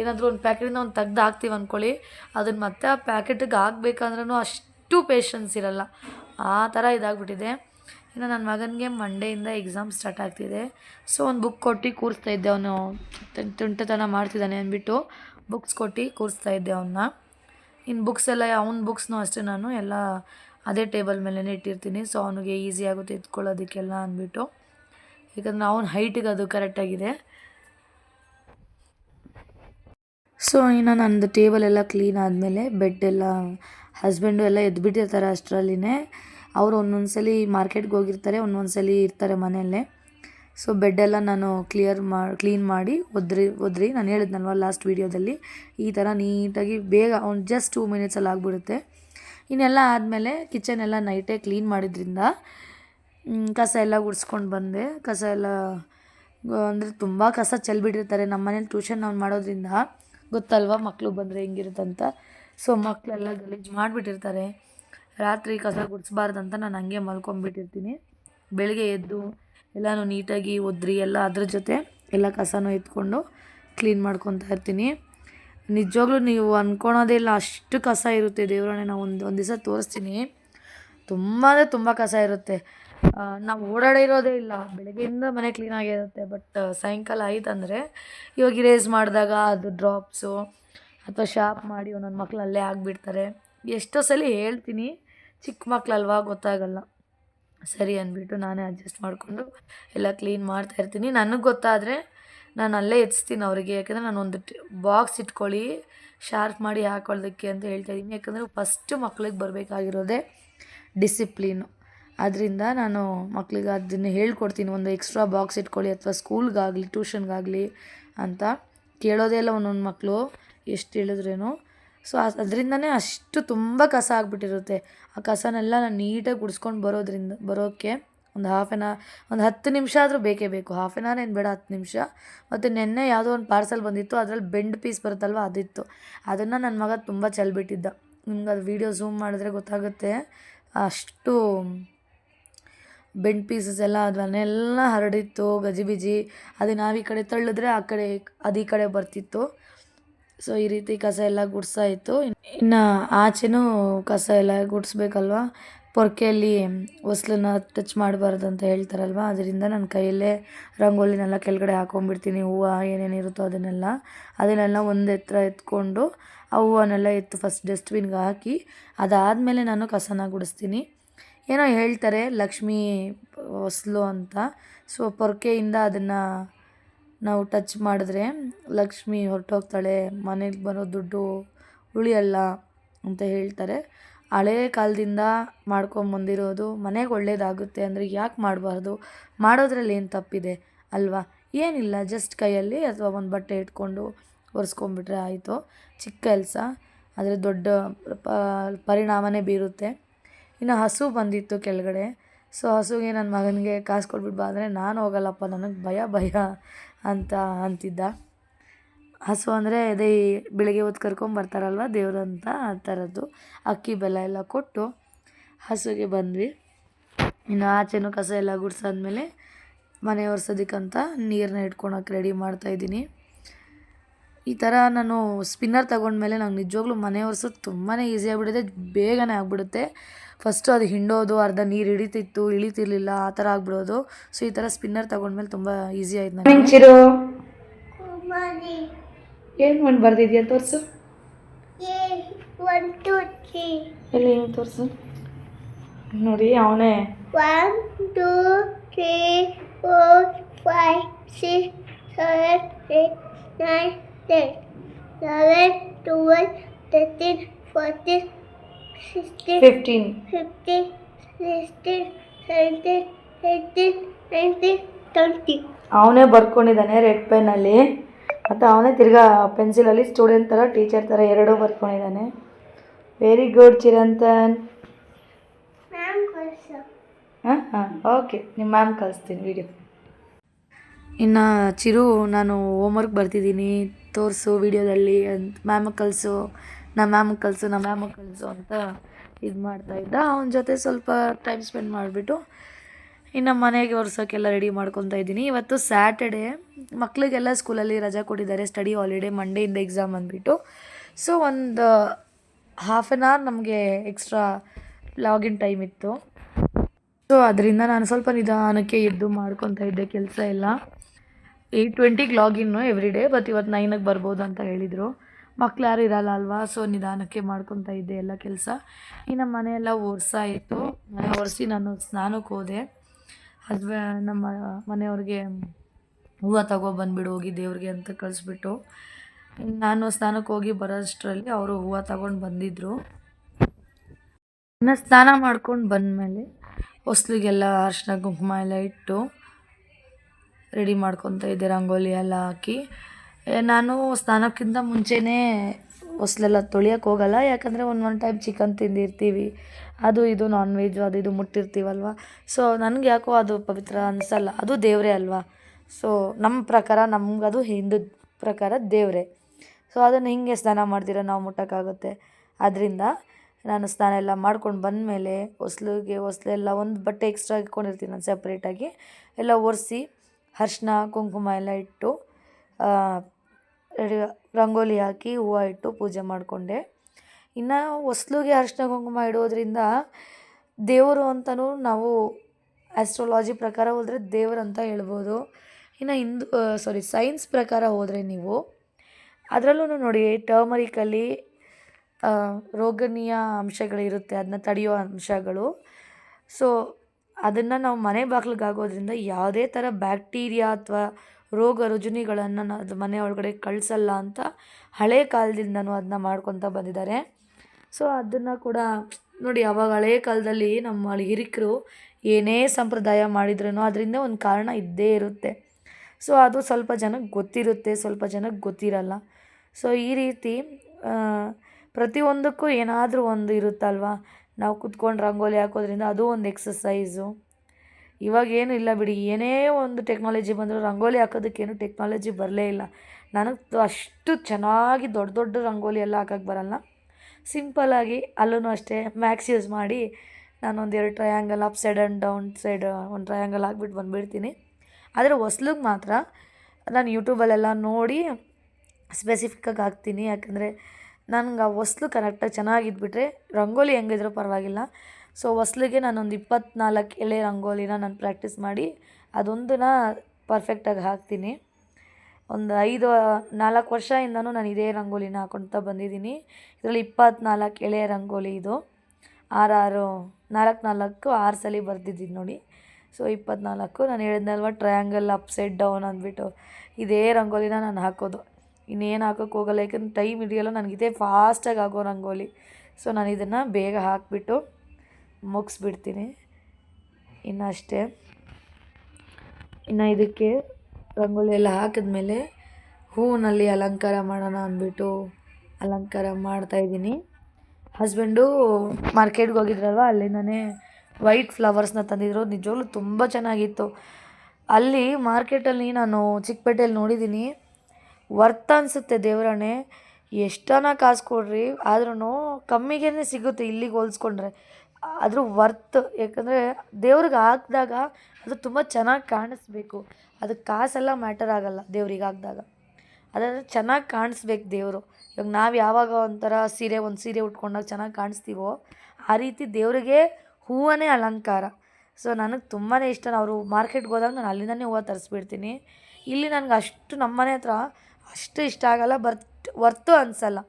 ಏನಾದರೂ ಒಂದು ಪ್ಯಾಕೆಟಿಂದ ಒಂದು ತೆಗ್ದು ಹಾಕ್ತೀವಿ ಅಂದ್ಕೊಳ್ಳಿ ಅದನ್ನು ಮತ್ತೆ ಆ ಪ್ಯಾಕೆಟಿಗೆ ಹಾಕ್ಬೇಕಂದ್ರೂ ಅಷ್ಟು ಪೇಷನ್ಸ್ ಇರಲ್ಲ. ಆ ಥರ ಇದಾಗ್ಬಿಟ್ಟಿದೆ. ಇನ್ನು ನನ್ನ ಮಗನಿಗೆ ಮಂಡೆಯಿಂದ ಎಕ್ಸಾಮ್ ಸ್ಟಾರ್ಟ್ ಆಗ್ತಿದೆ. ಸೊ ಒಂದು ಬುಕ್ ಕೊಟ್ಟು ಕೂರಿಸ್ತಾ ಇದ್ದೆ ಅವನು. ತುಂಟತನ ಮಾಡ್ತಿದ್ದಾನೆ ಅಂದ್ಬಿಟ್ಟು ಬುಕ್ಸ್ ಕೊಟ್ಟು ಕೂರಿಸ್ತಾ ಇದ್ದೆ ಅವನ್ನ ಇನ್ನು ಬುಕ್ಸ್ ಎಲ್ಲ, ಅವ್ನ ಬುಕ್ಸ್ನೂ ಅಷ್ಟೇ ನಾನು. ಎಲ್ಲ ಅದೇ ಟೇಬಲ್ ಮೇಲೇ ಇಟ್ಟಿರ್ತೀನಿ. ಸೊ ಅವನಿಗೆ ಈಸಿ ಆಗುತ್ತೆ ಎತ್ಕೊಳ್ಳೋದಕ್ಕೆಲ್ಲ ಅಂದ್ಬಿಟ್ಟು. ಯಾಕಂದ್ರೆ ಅವನ ಹೈಟಿಗೆ ಅದು ಕರೆಕ್ಟಾಗಿದೆ ಸೊ ಇನ್ನು ನಂದು ಟೇಬಲ್ ಎಲ್ಲ ಕ್ಲೀನ್ ಆದಮೇಲೆ ಬೆಡ್ ಎಲ್ಲ ಹಸ್ಬೆಂಡು ಎಲ್ಲ ಎದ್ಬಿಟ್ಟಿರ್ತಾರೆ ಅಷ್ಟರಲ್ಲಿನೇ. ಅವರು ಒಂದೊಂದು ಸಲ ಮಾರ್ಕೆಟ್ಗೆ ಹೋಗಿರ್ತಾರೆ ಒಂದೊಂದು ಸಲ ಇರ್ತಾರೆ ಮನೆಯಲ್ಲೇ. ಸೊ ಬೆಡ್ಡೆಲ್ಲ ನಾನು ಕ್ಲಿಯರ್ ಮಾಡಿ ಕ್ಲೀನ್ ಮಾಡಿ ಒದ್ರಿ ಒದ್ರಿ. ನಾನು ಹೇಳಿದ್ನಲ್ವ ಲಾಸ್ಟ್ ವೀಡಿಯೋದಲ್ಲಿ ಈ ಥರ ನೀಟಾಗಿ ಬೇಗ, ಒಂದು ಜಸ್ಟ್ ಟೂ ಮಿನಿಟ್ಸಲ್ಲಿ ಆಗಿಬಿಡುತ್ತೆ. ಇನ್ನೆಲ್ಲ ಆದಮೇಲೆ ಕಿಚನ್ ಎಲ್ಲ ನೈಟೇ ಕ್ಲೀನ್ ಮಾಡಿದ್ರಿಂದ ಕಸ ಎಲ್ಲ ಗುಡಿಸ್ಕೊಂಡು ಬಂದೆ. ಕಸ ಎಲ್ಲ ಅಂದರೆ ತುಂಬ ಕಸ ಚೆಲ್ಬಿಟ್ಟಿರ್ತಾರೆ. ನಮ್ಮ ಮನೇಲಿ ಟ್ಯೂಷನ್ ನಾವು ಮಾಡೋದ್ರಿಂದ ಗೊತ್ತಲ್ವ ಮಕ್ಕಳು ಬಂದರೆ ಹೆಂಗಿರುತ್ತಂತ? ಸೊ ಮಕ್ಕಳೆಲ್ಲ ಗಲೀಜು ಮಾಡಿಬಿಟ್ಟಿರ್ತಾರೆ. ರಾತ್ರಿ ಕಸ ಗುಡಿಸ್ಬಾರ್ದಂತ ನಾನು ಹಂಗೆ ಮಲ್ಕೊಂಬಿಟ್ಟಿರ್ತೀನಿ. ಬೆಳಗ್ಗೆ ಎದ್ದು ಎಲ್ಲನೂ ನೀಟಾಗಿ ಒದ್ರಿ ಎಲ್ಲ ಅದ್ರ ಜೊತೆ ಎಲ್ಲ ಕಸನೂ ಎತ್ಕೊಂಡು ಕ್ಲೀನ್ ಮಾಡ್ಕೊತಾ ಇರ್ತೀನಿ. ನಿಜವಾಗ್ಲೂ ನೀವು ಅಂದ್ಕೊಳೋದೇ ಇಲ್ಲ, ಅಷ್ಟು ಕಸ ಇರುತ್ತೆ ದೇವರನ್ನೇ ನಾವು ಒಂದು ಒಂದು ದಿವಸ ತೋರಿಸ್ತೀನಿ. ತುಂಬ ಅಂದರೆ ತುಂಬ ಕಸ ಇರುತ್ತೆ. ನಾವು ಓಡಾಡಿರೋದೇ ಇಲ್ಲ, ಬೆಳಗ್ಗೆಯಿಂದ ಮನೆ ಕ್ಲೀನ್ ಆಗಿರುತ್ತೆ ಬಟ್ ಸಾಯಂಕಾಲ ಆಯ್ತಂದರೆ ಇವಾಗ ಇರೇಸ್ ಮಾಡಿದಾಗ ಅದು ಡ್ರಾಪ್ಸು ಅಥವಾ ಶಾರ್ಪ್ ಮಾಡಿ ಒಂದೊಂದು ಮಕ್ಳು ಅಲ್ಲೇ ಆಗಿಬಿಡ್ತಾರೆ. ಎಷ್ಟೋ ಸಲ ಹೇಳ್ತೀನಿ ಚಿಕ್ಕ ಮಕ್ಕಳಲ್ವಾ ಗೊತ್ತಾಗಲ್ಲ. ಸರಿ ಅಂದ್ಬಿಟ್ಟು ನಾನೇ ಅಡ್ಜಸ್ಟ್ ಮಾಡಿಕೊಂಡು ಎಲ್ಲ ಕ್ಲೀನ್ ಮಾಡ್ತಾ ಇರ್ತೀನಿ. ನನಗೆ ಗೊತ್ತಾದರೆ ನಾನು ಅಲ್ಲೇ ಎತ್ಸ್ತೀನಿ ಅವರಿಗೆ, ಯಾಕಂದರೆ ನಾನು ಒಂದು ಬಾಕ್ಸ್ ಇಟ್ಕೊಳ್ಳಿ ಶಾರ್ಪ್ ಮಾಡಿ ಹಾಕೊಳ್ಳೋದಕ್ಕೆ ಅಂತ ಹೇಳ್ತಾ ಇದ್ದೀನಿ ಯಾಕಂದರೆ ಫಸ್ಟು ಮಕ್ಳಿಗೆ ಬರಬೇಕಾಗಿರೋದೇ ಡಿಸಿಪ್ಲೀನು ಅದರಿಂದ ನಾನು ಮಕ್ಳಿಗೆ ಅದನ್ನು ಹೇಳ್ಕೊಡ್ತೀನಿ, ಒಂದು ಎಕ್ಸ್ಟ್ರಾ ಬಾಕ್ಸ್ ಇಟ್ಕೊಳ್ಳಿ ಅಥವಾ ಸ್ಕೂಲ್ಗಾಗಲಿ ಟ್ಯೂಷನ್ಗಾಗಲಿ ಅಂತ. ಕೇಳೋದೇ ಇಲ್ಲ ಒಂದೊಂದು ಮಕ್ಕಳು ಎಷ್ಟು ಹೇಳಿದ್ರೇನು. ಸೊ ಅದರಿಂದನೇ ಅಷ್ಟು ತುಂಬ ಕಸ ಆಗಿಬಿಟ್ಟಿರುತ್ತೆ. ಆ ಕಸನೆಲ್ಲ ನಾನು ನೀಟಾಗಿ ಗುಡಿಸ್ಕೊಂಡು ಬರೋದ್ರಿಂದ ಬರೋಕ್ಕೆ ಒಂದು ಹಾಫ್ ಆನ್ ಅವರ್ ಒಂದು ಹತ್ತು ನಿಮಿಷ ಆದರೂ ಬೇಕೇ ಬೇಕು. ಹಾಫ್ ಆನ್ ಅವರ್ ಏನು ಬೇಡ, ಹತ್ತು ನಿಮಿಷ. ಮತ್ತು ನಿನ್ನೆ ಯಾವುದೋ ಒಂದು ಪಾರ್ಸಲ್ ಬಂದಿತ್ತು, ಅದರಲ್ಲಿ ಬೆಂಡ್ ಪೀಸ್ ಬರುತ್ತಲ್ವ, ಅದಿತ್ತು. ಅದನ್ನು ನನ್ನ ಮಗ ತುಂಬ ಚೆಲ್ಬಿಟ್ಟಿದ್ದ. ನಿಮ್ಗೆ ಅದು ವೀಡಿಯೋ ಝೂಮ್ ಮಾಡಿದ್ರೆ ಗೊತ್ತಾಗುತ್ತೆ. ಅಷ್ಟು ಬೆಂಡ್ ಪೀಸಸ್ ಎಲ್ಲ ಅದನ್ನೆಲ್ಲ ಹರಡಿತ್ತು, ಗಜಿಬಿಜಿ. ಅದು ನಾವು ಈ ಕಡೆ ತಳ್ಳಿದ್ರೆ ಆ ಕಡೆ, ಅದು ಈ ಕಡೆ ಬರ್ತಿತ್ತು. ಸೊ ಈ ರೀತಿ ಕಸ ಎಲ್ಲ ಗುಡ್ಸಾಯಿತು. ಇನ್ನು ಆಚೆನೂ ಕಸ ಎಲ್ಲ ಗುಡಿಸ್ಬೇಕಲ್ವ? ಪೊರ್ಕೆಯಲ್ಲಿ ಹೊಸ್ಲನ್ನ ಟಚ್ ಮಾಡಬಾರ್ದು ಅಂತ ಹೇಳ್ತಾರಲ್ವ? ಅದರಿಂದ ನನ್ನ ಕೈಯಲ್ಲೇ ರಂಗೋಲಿನೆಲ್ಲ ಕೆಳಗಡೆ ಹಾಕೊಂಡ್ಬಿಡ್ತೀನಿ. ಹೂವು ಏನೇನಿರುತ್ತೋ ಅದನ್ನೆಲ್ಲ. ಅದನ್ನೆಲ್ಲ ಒಂದು ಎತ್ತರ ಎತ್ಕೊಂಡು ಆ ಹೂವನ್ನೆಲ್ಲ ಎತ್ತು ಫಸ್ಟ್ ಡಸ್ಟ್ಬಿನ್ಗೆ ಹಾಕಿ ಅದಾದಮೇಲೆ ನಾನು ಕಸನ ಗುಡಿಸ್ತೀನಿ. ಏನೋ ಹೇಳ್ತಾರೆ, ಲಕ್ಷ್ಮೀ ಹೊಸ್ಲು ಅಂತ. ಸೊ ಪೊರ್ಕೆಯಿಂದ ಅದನ್ನು ನಾವು ಟಚ್ ಮಾಡಿದ್ರೆ ಲಕ್ಷ್ಮಿ ಹೊರಟೋಗ್ತಾಳೆ, ಮನೆಗೆ ಬರೋ ದುಡ್ಡು ಉಳಿಯಲ್ಲ ಅಂತ ಹೇಳ್ತಾರೆ. ಹಳೇ ಕಾಲದಿಂದ ಮಾಡ್ಕೊಂಬಂದಿರೋದು ಮನೆಗೆ ಒಳ್ಳೇದಾಗುತ್ತೆ ಅಂದರೆ ಯಾಕೆ ಮಾಡಬಾರ್ದು? ಮಾಡೋದ್ರಲ್ಲಿ ಏನು ತಪ್ಪಿದೆ ಅಲ್ವಾ? ಏನಿಲ್ಲ ಜಸ್ಟ್ ಕೈಯಲ್ಲಿ ಅಥವಾ ಒಂದು ಬಟ್ಟೆ ಇಟ್ಕೊಂಡು ಒರೆಸ್ಕೊಂಬಿಟ್ರೆ ಆಯಿತು. ಚಿಕ್ಕ ಕೆಲಸ, ಆದರೆ ದೊಡ್ಡ ಪರಿಣಾಮನೇ ಬೀರುತ್ತೆ. ಇನ್ನು ಹಸು ಬಂದಿತ್ತು ಕೆಳಗಡೆ. ಸೊ ಹಸುಗೆ ನನ್ನ ಮಗನಿಗೆ ಕಾಸು ಕೊಟ್ಬಿಟ್ಟು ಬಾ ಅಂದರೆ ನಾನು ಹೋಗಲ್ಲಪ್ಪ, ನನಗೆ ಭಯ ಭಯ ಅಂತ ಅಂತಿದ್ದ. ಹಸು ಅಂದರೆ ಅದೇ ಬೆಳಗ್ಗೆ ಹೊತ್ತು ಕರ್ಕೊಂಬರ್ತಾರಲ್ವ ದೇವರು ಅಂತ ಆ ಥರದ್ದು ಅಕ್ಕಿ ಬೆಲ್ಲ ಎಲ್ಲ ಕೊಟ್ಟು ಹಸುಗೆ ಬಂದ್ವಿ. ಇನ್ನು ಆಚೆನೂ ಕಸ ಎಲ್ಲ ಗುಡ್ಸಾದ್ಮೇಲೆ ಮನೆ ಒರೆಸೋದಕ್ಕಂತ ನೀರನ್ನ ಇಟ್ಕೊಳಕ್ಕೆ ರೆಡಿ ಮಾಡ್ತಾಯಿದ್ದೀನಿ ಈ ಥರ ನಾನು ಸ್ಪಿನ್ನರ್ ತಗೊಂಡ್ಮೇಲೆ ನಂಗೆ ನಿಜವಾಗ್ಲೂ ಮನೆ ಒರೆಸೋದು ತುಂಬಾ ಈಸಿ ಆಗಿಬಿಡುತ್ತೆ ಬೇಗನೆ ಆಗಿಬಿಡುತ್ತೆ. ಫಸ್ಟು ಅದು ಹಿಂಡೋದು ಅರ್ಧ ನೀರು ಹಿಡಿತಿತ್ತು ಇಳಿತಿರ್ಲಿಲ್ಲ ಆ ಥರ ಆಗ್ಬಿಡೋದು. ಸೊ ಈ ಥರ ಸ್ಪಿನ್ನರ್ ತಗೊಂಡ್ಮೇಲೆ ತುಂಬ ಈಸಿ ಆಯ್ತು ನನಗೆ ಏನು ಒಂದು ಬರ್ತಿದೆಯಾ ತೋರ್ಸು? ಏ ಎಲ್ಲ ಏನು ತೋರಿಸು? ನೋಡಿ ಅವನೇ. One two K four five six seven eight nine eleven two N thirteen forty fifteen fifteen sixteen nineteen eighteen nineteen twenty ಅವನೇ ಬರ್ಕೊಂಡಿದ್ದಾನೆ ರೆಡ್ ಪೈನಲ್ಲಿ ಮತ್ತು ಅವನೇ ತಿರ್ಗಾ ಪೆನ್ಸಿಲಲ್ಲಿ ಸ್ಟೂಡೆಂಟ್ ಥರ ಟೀಚರ್ ಥರ ಎರಡೂ ಬರ್ಕೊಂಡಿದ್ದಾನೆ. Very good Chirantan. ಹಾಂ ಹಾಂ ಓಕೆ ನಿಮ್ಮ ಮ್ಯಾಮ್ ಕಳಿಸ್ತೀನಿ ವಿಡಿಯೋ ಇನ್ನು ಚಿರು ನಾನು ಹೋಮ್ವರ್ಕ್ ಬರ್ತಿದ್ದೀನಿ. ತೋರಿಸು ವಿಡಿಯೋದಲ್ಲಿ ಅಂತ ಮ್ಯಾಮ್ ಕಲಿಸು ನಮ್ಮ ಮ್ಯಾಮ್ ಕಲಿಸು ನಮ್ಮ ಮ್ಯಾಮ್ ಕಲಿಸು ಅಂತ ಇದು ಮಾಡ್ತಾ ಇದ್ದ. ಅವನ ಜೊತೆ ಸ್ವಲ್ಪ ಟೈಮ್ ಸ್ಪೆಂಡ್ ಮಾಡಿಬಿಟ್ಟು ಇನ್ನು ಮನೆಗೆ ಒರ್ಸೋಕ್ಕೆಲ್ಲ ರೆಡಿ ಮಾಡ್ಕೊತಾ ಇದ್ದೀನಿ. ಇವತ್ತು ಸ್ಯಾಟರ್ಡೇ ಮಕ್ಕಳಿಗೆಲ್ಲ ಸ್ಕೂಲಲ್ಲಿ ರಜಾ ಕೊಟ್ಟಿದ್ದಾರೆ ಸ್ಟಡಿ ಹಾಲಿಡೇ ಮಂಡೆಯಿಂದ ಎಕ್ಸಾಮ್ ಅಂದ್ಬಿಟ್ಟು. ಸೊ ಒಂದು ಹಾಫ್ ಆನ್ ಅವರ್ ನಮಗೆ ಎಕ್ಸ್ಟ್ರಾ ಲಾಗಿನ್ ಟೈಮ್ ಇತ್ತು. ಸೊ ಅದರಿಂದ ನಾನು ಸ್ವಲ್ಪ ನಿಧಾನಕ್ಕೆ ಎದ್ದು ಮಾಡ್ಕೊತಾ ಇದ್ದೆ ಕೆಲಸ ಎಲ್ಲ. ಏಯ್ಟ್ ಟ್ವೆಂಟಿಗೆ ಲಾಗಿನ್ನು ಎವ್ರಿ ಡೇ ಬಟ್ ಇವತ್ತು ನೈನಿಗೆ ಬರ್ಬೋದು ಅಂತ ಹೇಳಿದರು. ಮಕ್ಳು ಯಾರು ಇರಲ್ಲ ಅಲ್ವಾ? ಸೊ ನಿಧಾನಕ್ಕೆ ಮಾಡ್ಕೊತಾ ಇದ್ದೆ ಎಲ್ಲ ಕೆಲಸ. ಇನ್ನು ಮನೆಯೆಲ್ಲ ಒರೆಸಾಯಿತು ಒರೆಸಿ ನಾನು ಸ್ನಾನಕ್ಕೆ ಹೋದೆ. ಹಸ್ಬೆ ನಮ್ಮ ಮನೆಯವ್ರಿಗೆ ಹೂವು ತಗೊಬಂದ್ಬಿಡು ಹೋಗಿ ದೇವ್ರಿಗೆ ಅಂತ ಕಳಿಸ್ಬಿಟ್ಟು. ನಾನು ಸ್ನಾನಕ್ಕೆ ಹೋಗಿ ಬರೋಷ್ಟರಲ್ಲಿ ಅವರು ಹೂವು ತಗೊಂಡು ಬಂದಿದ್ದರು ಇನ್ನು ಸ್ನಾನ ಮಾಡ್ಕೊಂಡು ಬಂದಮೇಲೆ ಹೊಸ್ಲಿಗೆಲ್ಲ ಅರ್ಶಿನ ಕುಂಕುಮ ಎಲ್ಲ ಇಟ್ಟು ರೆಡಿ ಮಾಡ್ಕೊತ ಇದ್ದೆ, ರಂಗೋಲಿ ಎಲ್ಲ ಹಾಕಿ. ನಾನು ಸ್ನಾನಕ್ಕಿಂತ ಮುಂಚೆನೇ ಹೊಸ್ಲೆಲ್ಲ ತೊಳಿಯೋಕೆ ಹೋಗಲ್ಲ, ಯಾಕಂದರೆ ಒಂದು ಒನ್ ಟೈಮ್ ಚಿಕನ್ ತಿಂದಿರ್ತೀವಿ. ಅದು ಇದು ನಾನ್ ವೆಜ್ ಅದು ಇದು ಮುಟ್ಟಿರ್ತೀವಲ್ವ? ಸೊ ನನಗೆ ಯಾಕೋ ಅದು ಪವಿತ್ರ ಅನಿಸಲ್ಲ. ಅದು ದೇವರೇ ಅಲ್ವಾ? ಸೊ ನಮ್ಮ ಪ್ರಕಾರ ನಮಗದು ಹಿಂದೂ ಪ್ರಕಾರ ದೇವರೇ. ಸೊ ಅದನ್ನು ಹಿಂಗೆ ಸ್ನಾನ ಮಾಡ್ತೀರೋ ನಾವು ಮುಟ್ಟೋಕ್ಕಾಗುತ್ತೆ. ಅದರಿಂದ ನಾನು ಸ್ನಾನ ಎಲ್ಲ ಮಾಡ್ಕೊಂಡು ಬಂದಮೇಲೆ ಹೊಸ್ಲಿಗೆ ಹೊಸ್ಲೆಲ್ಲ ಒಂದು ಬಟ್ಟೆ ಎಕ್ಸ್ಟ್ರಾ ಇಟ್ಕೊಂಡಿರ್ತೀನಿ ನಾನು ಸಪ್ರೇಟಾಗಿ ಎಲ್ಲ ಒರೆಸಿ ಅರ್ಶಿನ ಕುಂಕುಮ ಎಲ್ಲ ಇಟ್ಟು ರೆಡಿ, ರಂಗೋಲಿ ಹಾಕಿ ಹೂವು ಇಟ್ಟು ಪೂಜೆ ಮಾಡಿಕೊಂಡೆ. ಇನ್ನು ಹೊಸ್ಲಿಗೆ ಅರಿಶಿನ ಕುಂಕುಮ ಇಡೋದರಿಂದ ದೇವರು ಅಂತಲೂ ನಾವು ಆಸ್ಟ್ರಾಲಜಿ ಪ್ರಕಾರ ಹೋದರೆ ದೇವರು ಅಂತ ಹೇಳ್ಬೋದು. ಇನ್ನು ಹಿಂದೂ ಸಾರಿ ಸೈನ್ಸ್ ಪ್ರಕಾರ ಹೋದರೆ ನೀವು ಅದರಲ್ಲೂ ನೋಡಿ ಟರ್ಮರಿಕಲ್ಲಿ ರೋಗನೀಯ ಅಂಶಗಳಿರುತ್ತೆ ಅದನ್ನ ತಡೆಯೋ ಅಂಶಗಳು. ಸೊ ಅದನ್ನು ನಾವು ಮನೆ ಬಾಗಿಲಿಗೆ ಆಗೋದ್ರಿಂದ ಯಾವುದೇ ಥರ ಬ್ಯಾಕ್ಟೀರಿಯಾ ಅಥವಾ ರೋಗ ರುಜಿನಿಗಳನ್ನು ಅದು ಮನೆ ಒಳಗಡೆ ಕಳಿಸಲ್ಲ ಅಂತ ಹಳೆ ಕಾಲದಿಂದನೂ ಅದನ್ನ ಮಾಡ್ಕೊತ ಬಂದಿದ್ದಾರೆ. ಸೊ ಅದನ್ನು ಕೂಡ ನೋಡಿ, ಅವಾಗ ಹಳೆ ಕಾಲದಲ್ಲಿ ನಮ್ಮ ಹಿರಿಕರು ಏನೇ ಸಂಪ್ರದಾಯ ಮಾಡಿದ್ರೂ ಅದರಿಂದ ಒಂದು ಕಾರಣ ಇದ್ದೇ ಇರುತ್ತೆ. ಸೊ ಅದು ಸ್ವಲ್ಪ ಜನಕ್ಕೆ ಗೊತ್ತಿರುತ್ತೆ, ಸ್ವಲ್ಪ ಜನಕ್ಕೆ ಗೊತ್ತಿರಲ್ಲ. ಸೊ ಈ ರೀತಿ ಪ್ರತಿಯೊಂದಕ್ಕೂ ಏನಾದರೂ ಒಂದು ಇರುತ್ತಲ್ವಾ? ನಾವು ಕುತ್ಕೊಂಡು ರಂಗೋಲಿ ಹಾಕೋದ್ರಿಂದ ಅದು ಒಂದು ಎಕ್ಸಸೈಸು ಇವಾಗ ಏನು ಇಲ್ಲ ಬಿಡಿ, ಏನೇ ಒಂದು ಟೆಕ್ನಾಲಜಿ ಬಂದರೂ ರಂಗೋಲಿ ಹಾಕೋದಕ್ಕೇನು ಟೆಕ್ನಾಲಜಿ ಬರಲೇ ಇಲ್ಲ. ನನಗೆ ಅಷ್ಟು ಚೆನ್ನಾಗಿ ದೊಡ್ಡ ದೊಡ್ಡ ರಂಗೋಲಿ ಎಲ್ಲ ಹಾಕಕ್ಕೆ ಬರಲ್ಲ. ಸಿಂಪಲ್ಲಾಗಿ ಅಲ್ಲೂ ಅಷ್ಟೇ ಮ್ಯಾಕ್ಸ್ ಯೂಸ್ ಮಾಡಿ ನಾನು ಎರಡು triangle up side and down side ಒಂದು ಟ್ರಯಾಂಗಲ್ ಹಾಕ್ಬಿಟ್ಟು ಬಂದುಬಿಡ್ತೀನಿ. ಆದರೆ ಹೊಸ್ಲಿಗೆ ಮಾತ್ರ ನಾನು ಯೂಟ್ಯೂಬಲ್ಲೆಲ್ಲ ನೋಡಿ ಸ್ಪೆಸಿಫಿಕ್ಕಾಗಿ ಹಾಕ್ತೀನಿ. ಯಾಕಂದರೆ ನನಗೆ ಆ ಹೊಸ್ಲು ಕರೆಕ್ಟಾಗಿ ಚೆನ್ನಾಗಿದ್ಬಿಟ್ರೆ ರಂಗೋಲಿ ಹೆಂಗಿದ್ರೂ ಪರವಾಗಿಲ್ಲ. ಸೊ ಹೊಸ್ಲಿಗೆ ನಾನೊಂದು ಇಪ್ಪತ್ನಾಲ್ಕು ಎಳೆ ರಂಗೋಲಿನ ನಾನು ಪ್ರಾಕ್ಟೀಸ್ ಮಾಡಿ ಅದೊಂದನ್ನ ಪರ್ಫೆಕ್ಟಾಗಿ ಹಾಕ್ತೀನಿ. ಒಂದು ಐದು, ನಾಲ್ಕು ವರ್ಷದಿಂದನೂ ನಾನು ಇದೇ ರಂಗೋಲಿನ ಹಾಕೊಳ್ತಾ ಬಂದಿದ್ದೀನಿ. ಇದರಲ್ಲಿ ಇಪ್ಪತ್ನಾಲ್ಕು ಎಳೆ ರಂಗೋಲಿ ಇದು. ಆರಾರು ನಾಲ್ಕು ನಾಲ್ಕು ಆರು ಸಲ ಬರ್ದಿದ್ದೀನಿ ನೋಡಿ. ಸೊ ಇಪ್ಪತ್ನಾಲ್ಕು, ನಾನು ಹೇಳಿದ್ನಲ್ವ ಟ್ರಯಾಂಗಲ್ ಅಪ್ ಸೈಡ್ ಡೌನ್ ಅಂದ್ಬಿಟ್ಟು. ಇದೇ ರಂಗೋಲಿನ ನಾನು ಹಾಕೋದು. ಇನ್ನೇನು ಹಾಕೋಕ್ಕೆ ಹೋಗಲ್ಲ, ಯಾಕಂದ್ರೆ ಟೈಮ್ ಹಿಡಿಯಲ್ಲ, ನನಗೆ ಇದೇ ಫಾಸ್ಟಾಗಿ ಆಗೋ ರಂಗೋಲಿ. ಸೊ ನಾನು ಇದನ್ನು ಬೇಗ ಹಾಕಿಬಿಟ್ಟು ಮುಗಿಸ್ಬಿಡ್ತೀನಿ. ಇನ್ನು ಅಷ್ಟೇ. ಇನ್ನು ಇದಕ್ಕೆ ರಂಗೋಲಿ ಎಲ್ಲ ಹಾಕಿದ್ಮೇಲೆ ಹೂವಿನಲ್ಲಿ ಅಲಂಕಾರ ಮಾಡೋಣ ಅಂದ್ಬಿಟ್ಟು ಅಲಂಕಾರ ಮಾಡ್ತಾಯಿದ್ದೀನಿ ಹಸ್ಬೆಂಡು ಮಾರ್ಕೆಟ್ಗೆ ಹೋಗಿದ್ರಲ್ವ, ಅಲ್ಲಿಂದನೇ ವೈಟ್ ಫ್ಲವರ್ಸ್ನ ತಂದಿದ್ರು. ನಿಜವಾಗ್ಲೂ ತುಂಬ ಚೆನ್ನಾಗಿತ್ತು. ಅಲ್ಲಿ ಮಾರ್ಕೆಟಲ್ಲಿ ನಾನು ಚಿಕ್ಕಪೇಟೆಯಲ್ಲಿ ನೋಡಿದ್ದೀನಿ. ವರ್ತ್ ಅನಿಸುತ್ತೆ ದೇವರಾಣೆ ಎಷ್ಟನ ಕಾಸು ಕೊಡ್ರಿ ಆದ್ರೂ ಕಮ್ಮಿಗೆ ಸಿಗುತ್ತೆ ಇಲ್ಲಿಗೆ ಹೋಲಿಸ್ಕೊಂಡ್ರೆ. ಆದರೂ ವರ್ತ್ ಯಾಕಂದರೆ ದೇವ್ರಿಗೆ ಹಾಕಿದಾಗ ಅದು ತುಂಬ ಚೆನ್ನಾಗಿ ಕಾಣಿಸ್ಬೇಕು. ಅದಕ್ಕೆ ಕಾಸೆಲ್ಲ ಮ್ಯಾಟರ್ ಆಗಲ್ಲ ದೇವ್ರಿಗೆ ಹಾಕಿದಾಗ ಅದಾದರೆ ಚೆನ್ನಾಗಿ ಕಾಣಿಸ್ಬೇಕು ದೇವರು. ಇವಾಗ ನಾವು ಯಾವಾಗ ಒಂಥರ ಸೀರೆ, ಒಂದು ಸೀರೆ ಉಟ್ಕೊಂಡಾಗ ಚೆನ್ನಾಗಿ ಕಾಣಿಸ್ತೀವೋ, ಆ ರೀತಿ ದೇವರಿಗೆ ಹೂವನೇ ಅಲಂಕಾರ. ಸೊ ನನಗೆ ತುಂಬಾ ಇಷ್ಟ. ಅವರು ಮಾರ್ಕೆಟ್ಗೆ ಹೋದಾಗ ನಾನು ಅಲ್ಲಿಂದನೇ ಹೂವು ತರಿಸ್ಬಿಡ್ತೀನಿ. ಇಲ್ಲಿ ನನಗೆ ಅಷ್ಟು ನಮ್ಮನೆ ಹತ್ರ ಅಷ್ಟು ಇಷ್ಟ ಆಗಲ್ಲ ಬರ್ತ್ ವರ್ತು ಅನಿಸಲ್ಲ.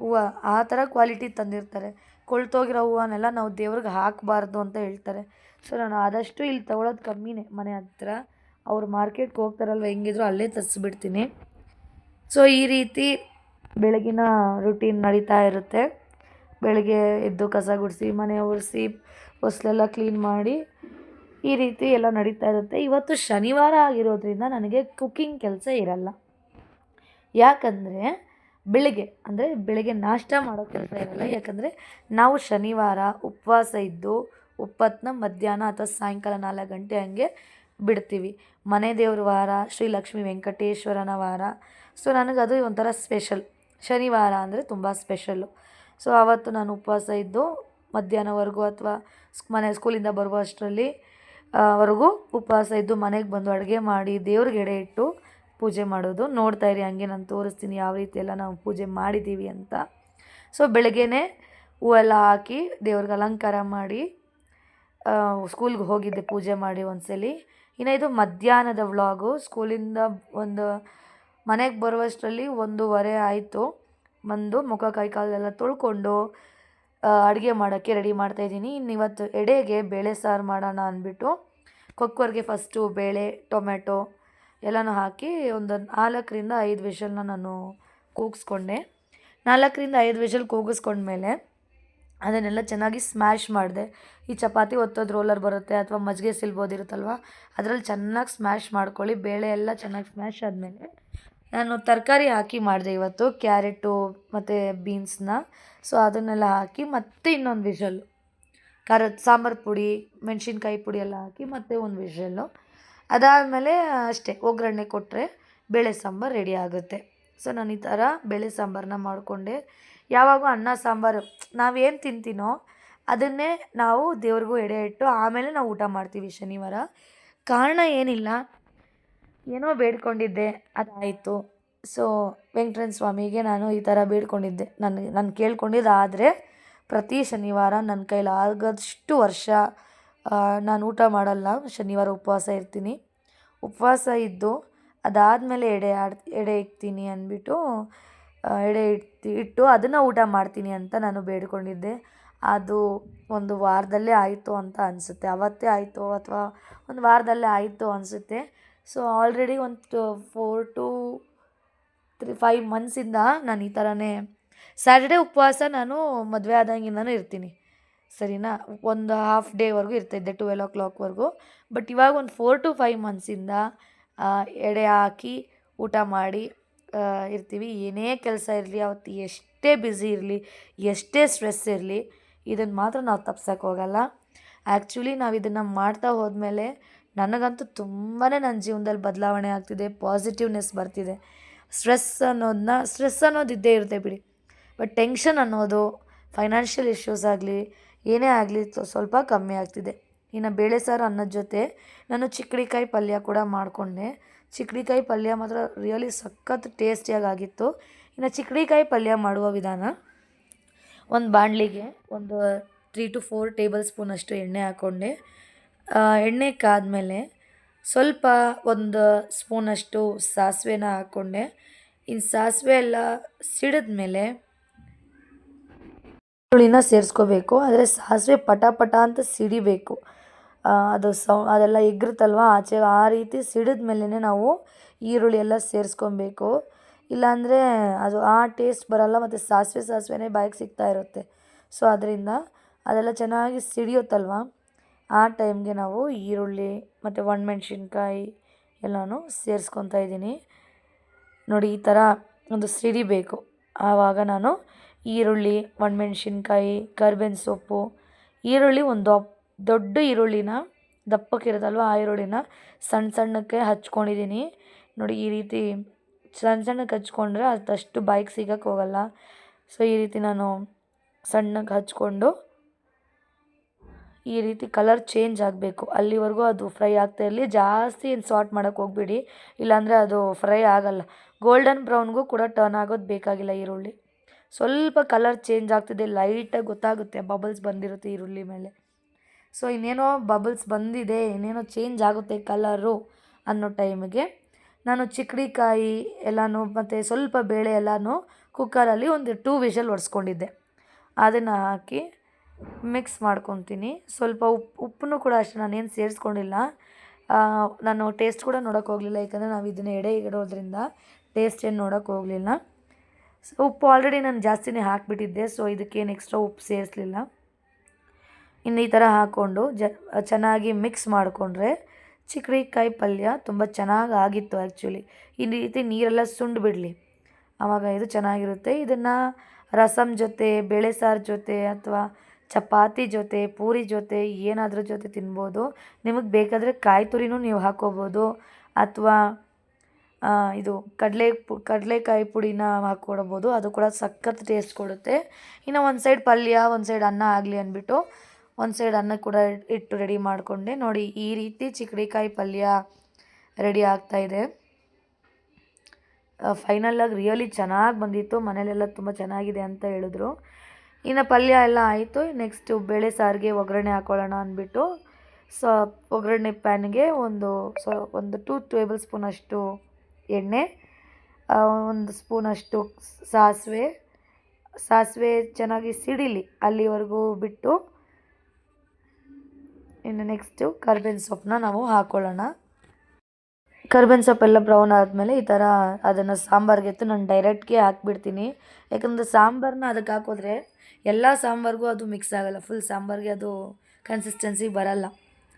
ಹೂವು, ಆ ಥರ ಕ್ವಾಲಿಟಿ ತಂದಿರ್ತಾರೆ. ಕೊಳ್ತೋಗಿರೋ ಹೂವನ್ನೆಲ್ಲ ನಾವು ದೇವ್ರಿಗೆ ಹಾಕಬಾರ್ದು ಅಂತ ಹೇಳ್ತಾರೆ. ಸೊ ನಾನು ಆದಷ್ಟು ಇಲ್ಲಿ ತೊಗೊಳೋದು ಕಮ್ಮಿನೇ ಮನೆ ಹತ್ರ. ಅವ್ರು ಮಾರ್ಕೆಟ್ಗೆ ಹೋಗ್ತಾರಲ್ವ, ಹೆಂಗಿದ್ರು ಅಲ್ಲೇ ತರಿಸ್ಬಿಡ್ತೀನಿ. ಸೊ ಈ ರೀತಿ ಬೆಳಗಿನ ರುಟೀನ್ ನಡೀತಾ ಇರುತ್ತೆ. ಬೆಳಗ್ಗೆ ಎದ್ದು ಕಸ ಗುಡಿಸಿ, ಮನೆ ಒರೆಸಿ, ಹೊಸಲೆಲ್ಲ ಕ್ಲೀನ್ ಮಾಡಿ ಈ ರೀತಿ ಎಲ್ಲ ನಡೀತಾ ಇರುತ್ತೆ. ಇವತ್ತು ಶನಿವಾರ ಆಗಿರೋದ್ರಿಂದ ನನಗೆ ಕುಕ್ಕಿಂಗ್ ಕೆಲಸ ಇರಲ್ಲ. ಯಾಕಂದರೆ ಬೆಳಿಗ್ಗೆ, ಅಂದರೆ ಬೆಳಿಗ್ಗೆ ನಾಷ್ಟ ಮಾಡೋ ಕೆಲಸ ಇರಲ್ಲ. ಯಾಕಂದರೆ ನಾವು ಶನಿವಾರ ಉಪವಾಸ ಇದ್ದು ಉಪ್ಪತ್ತನ್ನ ಮಧ್ಯಾಹ್ನ ಅಥವಾ ಸಾಯಂಕಾಲ ನಾಲ್ಕು ಗಂಟೆ ಹಂಗೆ ಬಿಡ್ತೀವಿ. ಮನೆ ದೇವ್ರ ವಾರ, ಶ್ರೀ ಲಕ್ಷ್ಮೀ ವೆಂಕಟೇಶ್ವರನ ವಾರ. ಸೊ ನನಗದು ಒಂಥರ ಸ್ಪೆಷಲ್ ಶನಿವಾರ ಅಂದರೆ ತುಂಬ ಸ್ಪೆಷಲ್ಲು ಸೊ ಆವತ್ತು ನಾನು ಉಪವಾಸ ಇದ್ದು ಮಧ್ಯಾಹ್ನವರೆಗೂ ಅಥವಾ ಮನೆ ಸ್ಕೂಲಿಂದ ಬರುವ ಅಷ್ಟರಲ್ಲಿ ವರೆಗೂ ಉಪವಾಸ ಇದ್ದು ಮನೆಗೆ ಬಂದು ಅಡುಗೆ ಮಾಡಿ ದೇವ್ರಿಗೆ ಎಡೆ ಇಟ್ಟು ಪೂಜೆ ಮಾಡೋದು. ನೋಡ್ತಾ ಇರಿ, ಹಂಗೆ ನಾನು ತೋರಿಸ್ತೀನಿ ಯಾವ ರೀತಿ ಎಲ್ಲ ನಾವು ಪೂಜೆ ಮಾಡಿದ್ದೀವಿ ಅಂತ. ಸೊ ಬೆಳಗ್ಗೆನೇ ಹೂವೆಲ್ಲ ಹಾಕಿ ದೇವ್ರಿಗೆ ಅಲಂಕಾರ ಮಾಡಿ ಸ್ಕೂಲ್ಗೆ ಹೋಗಿದ್ದೆ ಪೂಜೆ ಮಾಡಿ ಒಂದ್ಸಲಿ. ಇನ್ನು ಇದು ಮಧ್ಯಾಹ್ನದ ವ್ಲಾಗು. ಸ್ಕೂಲಿಂದ ಒಂದು ಮನೆಗೆ ಬರುವಷ್ಟರಲ್ಲಿ ಒಂದೂವರೆ ಆಯಿತು. ಬಂದು ಮುಖ, ಕೈ, ಕಾಲೆಲ್ಲ ತೊಳ್ಕೊಂಡು ಅಡುಗೆ ಮಾಡೋಕ್ಕೆ ರೆಡಿ ಮಾಡ್ತಾಯಿದ್ದೀನಿ ಇನ್ನು ಇವತ್ತು ಎಡೆಗೆ ಬೇಳೆ ಸಾರು ಮಾಡೋಣ ಅಂದ್ಬಿಟ್ಟು, ಕೊಕ್ಕರ್ಗೆ ಫಸ್ಟು ಬೇಳೆ ಟೊಮೆಟೊ ಎಲ್ಲನೂ ಹಾಕಿ ಒಂದು ನಾಲ್ಕರಿಂದ ಐದು ವಿಷಲನ್ನ ನಾನು ಕೂಗಿಸ್ಕೊಂಡೆ. ನಾಲ್ಕರಿಂದ ಐದು ವಿಷಲ್ ಕೂಗಿಸ್ಕೊಂಡ್ಮೇಲೆ ಅದನ್ನೆಲ್ಲ ಚೆನ್ನಾಗಿ ಸ್ಮ್ಯಾಶ್ ಮಾಡಿದೆ. ಈ ಚಪಾತಿ ಒತ್ತೋದು ರೋಲರ್ ಬರುತ್ತೆ ಅಥವಾ ಮಜ್ಜಿಗೆ ಸಿಲ್ಬೋದಿರುತ್ತಲ್ವ ಅದರಲ್ಲಿ ಚೆನ್ನಾಗಿ ಸ್ಮ್ಯಾಶ್ ಮಾಡ್ಕೊಳ್ಳಿ. ಬೇಳೆ ಎಲ್ಲ ಚೆನ್ನಾಗಿ ಸ್ಮ್ಯಾಶ್ ಆದಮೇಲೆ ನಾನು ತರಕಾರಿ ಹಾಕಿ ಮಾಡಿದೆ ಇವತ್ತು, ಕ್ಯಾರೆಟು ಮತ್ತು ಬೀನ್ಸ್ನ. ಸೊ ಅದನ್ನೆಲ್ಲ ಹಾಕಿ ಮತ್ತೆ ಇನ್ನೊಂದು ವಿಷಲ್ಲು ಖಾರದ ಸಾಂಬಾರು ಪುಡಿ, ಮೆಣಸಿನ್ಕಾಯಿ ಪುಡಿ ಎಲ್ಲ ಹಾಕಿ ಮತ್ತೆ ಒಂದು ವಿಷಲ್ಲು ಅದಾದಮೇಲೆ ಅಷ್ಟೇ, ಒಗ್ಗರಣೆ ಕೊಟ್ಟರೆ ಬೇಳೆ ಸಾಂಬಾರು ರೆಡಿ ಆಗುತ್ತೆ. ಸೊ ನಾನು ಈ ಥರ ಬೇಳೆ ಸಾಂಬಾರನ್ನ ಮಾಡಿಕೊಂಡೆ. ಯಾವಾಗೂ ಅನ್ನ, ಸಾಂಬಾರು ನಾವೇನು ತಿಂತೀನೋ ಅದನ್ನೇ ನಾವು ದೇವ್ರಿಗೂ ಎಡೆ ಇಟ್ಟು ಆಮೇಲೆ ನಾವು ಊಟ ಮಾಡ್ತೀವಿ ಶನಿವಾರ. ಕಾರಣ ಏನಿಲ್ಲ, ಏನೋ ಬೇಡ್ಕೊಂಡಿದ್ದೆ, ಅದಾಯಿತು. ಸೊ ವೆಂಕಟರನ್ ಸ್ವಾಮಿಗೆ ನಾನು ಈ ಥರ ಬೇಡ್ಕೊಂಡಿದ್ದೆ. ನನಗೆ ನಾನು ಕೇಳ್ಕೊಂಡಿದ್ದಾದರೆ ಪ್ರತಿ ಶನಿವಾರ ನನ್ನ ಕೈಲಿ ಆಗದಷ್ಟು ವರ್ಷ ನಾನು ಊಟ ಮಾಡಲ್ಲ. ಶನಿವಾರ ಉಪವಾಸ ಇರ್ತೀನಿ. ಉಪವಾಸ ಇದ್ದು ಅದಾದಮೇಲೆ ಎಡೆ ಆಡ್, ಎಡೆ ಇಕ್ತೀನಿ ಅಂದ್ಬಿಟ್ಟು ಎಡೆ ಇಟ್ಟು ಇಟ್ಟು ಅದನ್ನು ಊಟ ಮಾಡ್ತೀನಿ ಅಂತ ನಾನು ಬೇಡಿಕೊಂಡಿದ್ದೆ. ಅದು ಒಂದು ವಾರದಲ್ಲೇ ಆಯಿತು ಅಂತ ಅನಿಸುತ್ತೆ. ಅವತ್ತೇ ಆಯಿತು ಅಥವಾ ಒಂದು ವಾರದಲ್ಲೇ ಆಯಿತು ಅನಿಸುತ್ತೆ. ಸೊ ಆಲ್ರೆಡಿ ಒಂದು ಫೋರ್ ಟು ತ್ರೀ ಫೈವ್ ಮಂತ್ಸಿಂದ ನಾನು ಈ ಥರನೇ ಸ್ಯಾಟರ್ಡೇ ಉಪವಾಸ ನಾನು ಮದುವೆ ಆದಂಗಿಂದನೂ ಇರ್ತೀನಿ. ಸರಿನಾ? ಒಂದು ಹಾಫ್ ಡೇವರೆಗೂ ಇರ್ತಾಯಿದ್ದೆ ಟ್ವೆಲ್ ಓ ಕ್ಲಾಕ್ವರೆಗೂ ಬಟ್ ಇವಾಗ ಒಂದು ಫೋರ್ ಟು ಫೈವ್ ಮಂತ್ಸಿಂದ ಎಡೆ ಹಾಕಿ ಊಟ ಮಾಡಿ ಇರ್ತೀವಿ. ಏನೇ ಕೆಲಸ ಇರಲಿ, ಅವತ್ತು ಎಷ್ಟೇ ಬ್ಯುಸಿ ಇರಲಿ, ಎಷ್ಟೇ ಸ್ಟ್ರೆಸ್ ಇರಲಿ ಇದನ್ನು ಮಾತ್ರ ನಾವು ತಪ್ಸೋಕೆ ಹೋಗಲ್ಲ. ಆ್ಯಕ್ಚುಲಿ ನಾವು ಇದನ್ನು ಮಾಡ್ತಾ ಹೋದ್ಮೇಲೆ ನನಗಂತೂ ತುಂಬಾ ನನ್ನ ಜೀವನದಲ್ಲಿ ಬದಲಾವಣೆ ಆಗ್ತಿದೆ, ಪಾಸಿಟಿವ್ನೆಸ್ ಬರ್ತಿದೆ. ಸ್ಟ್ರೆಸ್ ಅನ್ನೋದನ್ನ ಸ್ಟ್ರೆಸ್ ಅನ್ನೋದು ಇದ್ದೇ ಇರುತ್ತೆ ಬಿಡಿ. ಬಟ್ ಟೆನ್ಷನ್ ಅನ್ನೋದು, ಫೈನಾನ್ಷಿಯಲ್ ಇಶ್ಯೂಸ್ ಆಗಲಿ, ಏನೇ ಆಗಲಿ ಸ್ವಲ್ಪ ಕಮ್ಮಿ ಆಗ್ತಿದೆ. ಇನ್ನು ಬೇಳೆ ಸಾರು ಅನ್ನೋದ ಜೊತೆ ನಾನು ಚಿಕ್ಕಡಿಕಾಯಿ ಪಲ್ಯ ಕೂಡ ಮಾಡಿಕೊಂಡೆ. ಚಿಕ್ಕಡಿಕಾಯಿ ಪಲ್ಯ ಮಾತ್ರ ರಿಯಲಿ ಸಖತ್ ಟೇಸ್ಟಿಯಾಗಿ ಆಗಿತ್ತು ಇನ್ನು ಚಿಕ್ಕಡಿಕಾಯಿ ಪಲ್ಯ ಮಾಡುವ ವಿಧಾನ, ಒಂದು ಬಾಣಲಿಗೆ ಒಂದು ತ್ರೀ ಟು ಫೋರ್ ಟೇಬಲ್ ಸ್ಪೂನಷ್ಟು ಎಣ್ಣೆ ಹಾಕ್ಕೊಂಡೆ ಎಣ್ಣೆ ಕಾದ್ಮೇಲೆ ಸ್ವಲ್ಪ ಒಂದು ಸ್ಪೂನಷ್ಟು ಸಾಸಿವೆನ ಹಾಕ್ಕೊಂಡೆ ಇನ್ನು ಸಾಸಿವೆ ಎಲ್ಲ ಸಿಡಿದ್ಮೇಲೆ ಈರುಳ್ಳಿನ ಸೇರಿಸ್ಕೋಬೇಕು. ಆದರೆ ಸಾಸಿವೆ ಪಟ ಪಟ ಅಂತ ಸಿಡಿಬೇಕು. ಅದು ಸೌ, ಅದೆಲ್ಲ ಎಗ್ರುತ್ತಲ್ವ ಆಚೆ ಆ ರೀತಿ ಸಿಡಿದ ಮೇಲೇ ನಾವು ಈರುಳ್ಳಿ ಎಲ್ಲ ಸೇರಿಸ್ಕೊಬೇಕು. ಇಲ್ಲಾಂದರೆ ಅದು ಆ ಟೇಸ್ಟ್ ಬರೋಲ್ಲ ಮತ್ತು ಸಾಸಿವೆ ಸಾಸಿವೆನೇ ಬಾಯಿಗೆ ಸಿಗ್ತಾ ಇರುತ್ತೆ. ಸೊ ಅದರಿಂದ ಅದೆಲ್ಲ ಚೆನ್ನಾಗಿ ಸಿಡಿಯುತ್ತಲ್ವ? ಆ ಟೈಮ್ಗೆ ನಾವು ಈರುಳ್ಳಿ ಮತ್ತು ಒಣಮೆಣ್ಸಿನ್ಕಾಯಿ ಎಲ್ಲನೂ ಸೇರಿಸ್ಕೊತಾ ಇದ್ದೀನಿ. ನೋಡಿ, ಈ ಥರ ಒಂದು ಸಿಡಿಬೇಕು. ಆವಾಗ ನಾನು ಈರುಳ್ಳಿ, ಒಣಮೆಣ್ಸಿನ್ಕಾಯಿ, ಕರ್ಬೇವಿನ ಸೊಪ್ಪು, ಈರುಳ್ಳಿ ಒಂದು ದೊಡ್ಡ ಈರುಳ್ಳಿನ ದಪ್ಪಕ್ಕಿರುತ್ತಲ್ವ ಆ ಈರುಳ್ಳಿನ ಸಣ್ಣ ಸಣ್ಣಕ್ಕೆ ಹಚ್ಕೊಂಡಿದ್ದೀನಿ. ನೋಡಿ, ಈ ರೀತಿ ಸಣ್ಣ ಸಣ್ಣಕ್ಕೆ ಹಚ್ಕೊಂಡ್ರೆ ಅದಷ್ಟು ಬಾಯಿಗೆ ಸಿಗೋಕ್ಕೆ ಹೋಗಲ್ಲ. ಸೊ, ಈ ರೀತಿ ನಾನು ಸಣ್ಣಗೆ ಹಚ್ಕೊಂಡು ಈ ರೀತಿ ಕಲರ್ ಚೇಂಜ್ ಆಗಬೇಕು. ಅಲ್ಲಿವರೆಗೂ ಅದು ಫ್ರೈ ಆಗ್ತಾ ಇರಲಿ. ಜಾಸ್ತಿ ಏನು ಸಾಟ್ ಮಾಡೋಕ್ಕೆ ಹೋಗ್ಬೇಡಿ. ಇಲ್ಲಾಂದರೆ ಅದು ಫ್ರೈ ಆಗಲ್ಲ. ಗೋಲ್ಡನ್ ಬ್ರೌನ್ಗೂ ಕೂಡ ಟರ್ನ್ ಆಗೋದು ಬೇಕಾಗಿಲ್ಲ ಈರುಳ್ಳಿ. ಸ್ವಲ್ಪ ಕಲರ್ ಚೇಂಜ್ ಆಗ್ತಿದೆ. ಲೈಟಾಗಿ ಗೊತ್ತಾಗುತ್ತೆ. ಬಬಲ್ಸ್ ಬಂದಿರುತ್ತೆ ಈರುಳ್ಳಿ ಮೇಲೆ. ಸೊ ಇನ್ನೇನೋ ಬಬಲ್ಸ್ ಬಂದಿದೆ, ಇನ್ನೇನೋ ಚೇಂಜ್ ಆಗುತ್ತೆ ಕಲರು ಅನ್ನೋ ಟೈಮಿಗೆ ನಾನು ಚಿಕ್ಕಡಿಕಾಯಿ ಎಲ್ಲನೂ ಮತ್ತು ಸ್ವಲ್ಪ ಬೇಳೆ ಎಲ್ಲನೂ ಕುಕ್ಕರಲ್ಲಿ ಒಂದು ಟೂ ವಿಷಲ್ ಒಡಿಸ್ಕೊಂಡಿದ್ದೆ. ಅದನ್ನು ಹಾಕಿ ಮಿಕ್ಸ್ ಮಾಡ್ಕೊತೀನಿ. ಸ್ವಲ್ಪ ಉಪ್ಪು ಉಪ್ಪನ್ನು ಕೂಡ ಅಷ್ಟೇ ನಾನೇನು ಸೇರಿಸ್ಕೊಂಡಿಲ್ಲ. ನಾನು ಟೇಸ್ಟ್ ಕೂಡ ನೋಡೋಕೆ ಹೋಗಲಿಲ್ಲ, ಯಾಕಂದರೆ ನಾವು ಇದನ್ನು ಎಡೆ ಇಡೋದ್ರಿಂದ ಟೇಸ್ಟ್ ಏನು ನೋಡೋಕೆ ಹೋಗಲಿಲ್ಲ. ಸೊ ಉಪ್ಪು ಆಲ್ರೆಡಿ ನಾನು ಜಾಸ್ತಿನೇ ಹಾಕಿಬಿಟ್ಟಿದ್ದೆ ಸೊ ಇದಕ್ಕೇನು ಎಕ್ಸ್ಟ್ರಾ ಉಪ್ಪು ಸೇರಿಸಲಿಲ್ಲ. ಇನ್ನು ಈ ಥರ ಹಾಕ್ಕೊಂಡು ಜ, ಚೆನ್ನಾಗಿ ಮಿಕ್ಸ್ ಮಾಡಿಕೊಂಡ್ರೆ ಚಿಕ್ಕಡಿಕಾಯಿ ಪಲ್ಯ ತುಂಬ ಚೆನ್ನಾಗಿ ಆಗಿತ್ತು ಆ್ಯಕ್ಚುಲಿ ಈ ರೀತಿ ನೀರೆಲ್ಲ ಸುಂಡು ಬಿಡಲಿ. ಆವಾಗ ಇದು ಚೆನ್ನಾಗಿರುತ್ತೆ. ಇದನ್ನು ರಸಮ್ ಜೊತೆ, ಬೇಳೆ ಸಾರು ಜೊತೆ ಅಥವಾ ಚಪಾತಿ ಜೊತೆ, ಪೂರಿ ಜೊತೆ ಏನಾದ್ರ ಜೊತೆ ತಿನ್ಬೋದು. ನಿಮಗೆ ಬೇಕಾದರೆ ಕಾಯಿ ತುರಿನೂ ನೀವು ಹಾಕ್ಕೋಬೋದು. ಅಥವಾ ಇದು ಕಡಲೆ ಪು, ಕಡಲೆಕಾಯಿ ಪುಡಿನ ಹಾಕ್ಕೊಡ್ಬೋದು. ಅದು ಕೂಡ ಸಖತ್ ಟೇಸ್ಟ್ ಕೊಡುತ್ತೆ. ಇನ್ನು ಒಂದು ಸೈಡ್ ಪಲ್ಯ, ಒಂದು ಸೈಡ್ ಅನ್ನ ಆಗಲಿ ಅಂದ್ಬಿಟ್ಟು ಒಂದು ಸೈಡ್ ಅನ್ನ ಕೂಡ ಇಟ್ಟು ರೆಡಿ ಮಾಡಿಕೊಂಡೆ. ನೋಡಿ, ಈ ರೀತಿ ಚಿಕಡಿಕಾಯಿ ಪಲ್ಯ ರೆಡಿ ಆಗ್ತಾಯಿದೆ ಫೈನಲಾಗಿ ರಿಯಲಿ ಚೆನ್ನಾಗಿ ಬಂದಿತ್ತು. ಮನೇಲೆಲ್ಲ ತುಂಬ ಚೆನ್ನಾಗಿದೆ ಅಂತ ಹೇಳಿದ್ರು. ಇನ್ನು ಪಲ್ಯ ಎಲ್ಲ ಆಯಿತು. ನೆಕ್ಸ್ಟು ಬೇಳೆ ಸಾರಿಗೆ ಒಗ್ಗರಣೆ ಹಾಕ್ಕೊಳ್ಳೋಣ ಅಂದ್ಬಿಟ್ಟು, ಸೊ, ಒಗ್ಗರಣೆ ಪ್ಯಾನ್ಗೆ ಒಂದು, ಸೊ, ಒಂದು ಟೂ ಟೇಬಲ್ ಸ್ಪೂನಷ್ಟು ಎಣ್ಣೆ ಒಂದು ಸ್ಪೂನ್ ಅಷ್ಟು ಸಾಸಿವೆ. ಸಾಸಿವೆ ಚೆನ್ನಾಗಿ ಸಿಡಿಲಿ ಅಲ್ಲಿವರೆಗೂ ಬಿಟ್ಟು ಇನ್ನು ನೆಕ್ಸ್ಟು ಕರ್ಬೇವಿನ ಸೊಪ್ಪನ್ನ ನಾವು ಹಾಕ್ಕೊಳ್ಳೋಣ ಕರ್ಬೇವಿನ ಸೊಪ್ಪೆಲ್ಲ ಬ್ರೌನ್ ಆದಮೇಲೆ ಈ ಥರ ಅದನ್ನು ಸಾಂಬಾರಿಗೆ ಎತ್ತು ನಾನು ಡೈರೆಕ್ಟ್ಗೆ ಹಾಕ್ಬಿಡ್ತೀನಿ. ಯಾಕಂದರೆ ಸಾಂಬಾರನ್ನ ಅದಕ್ಕೆ ಹಾಕಿದ್ರೆ ಎಲ್ಲ ಸಾಂಬಾರ್ಗೂ ಅದು ಮಿಕ್ಸ್ ಆಗೋಲ್ಲ ಫುಲ್ ಸಾಂಬಾರ್ಗೆ ಅದು ಕನ್ಸಿಸ್ಟೆನ್ಸಿ ಬರಲ್ಲ.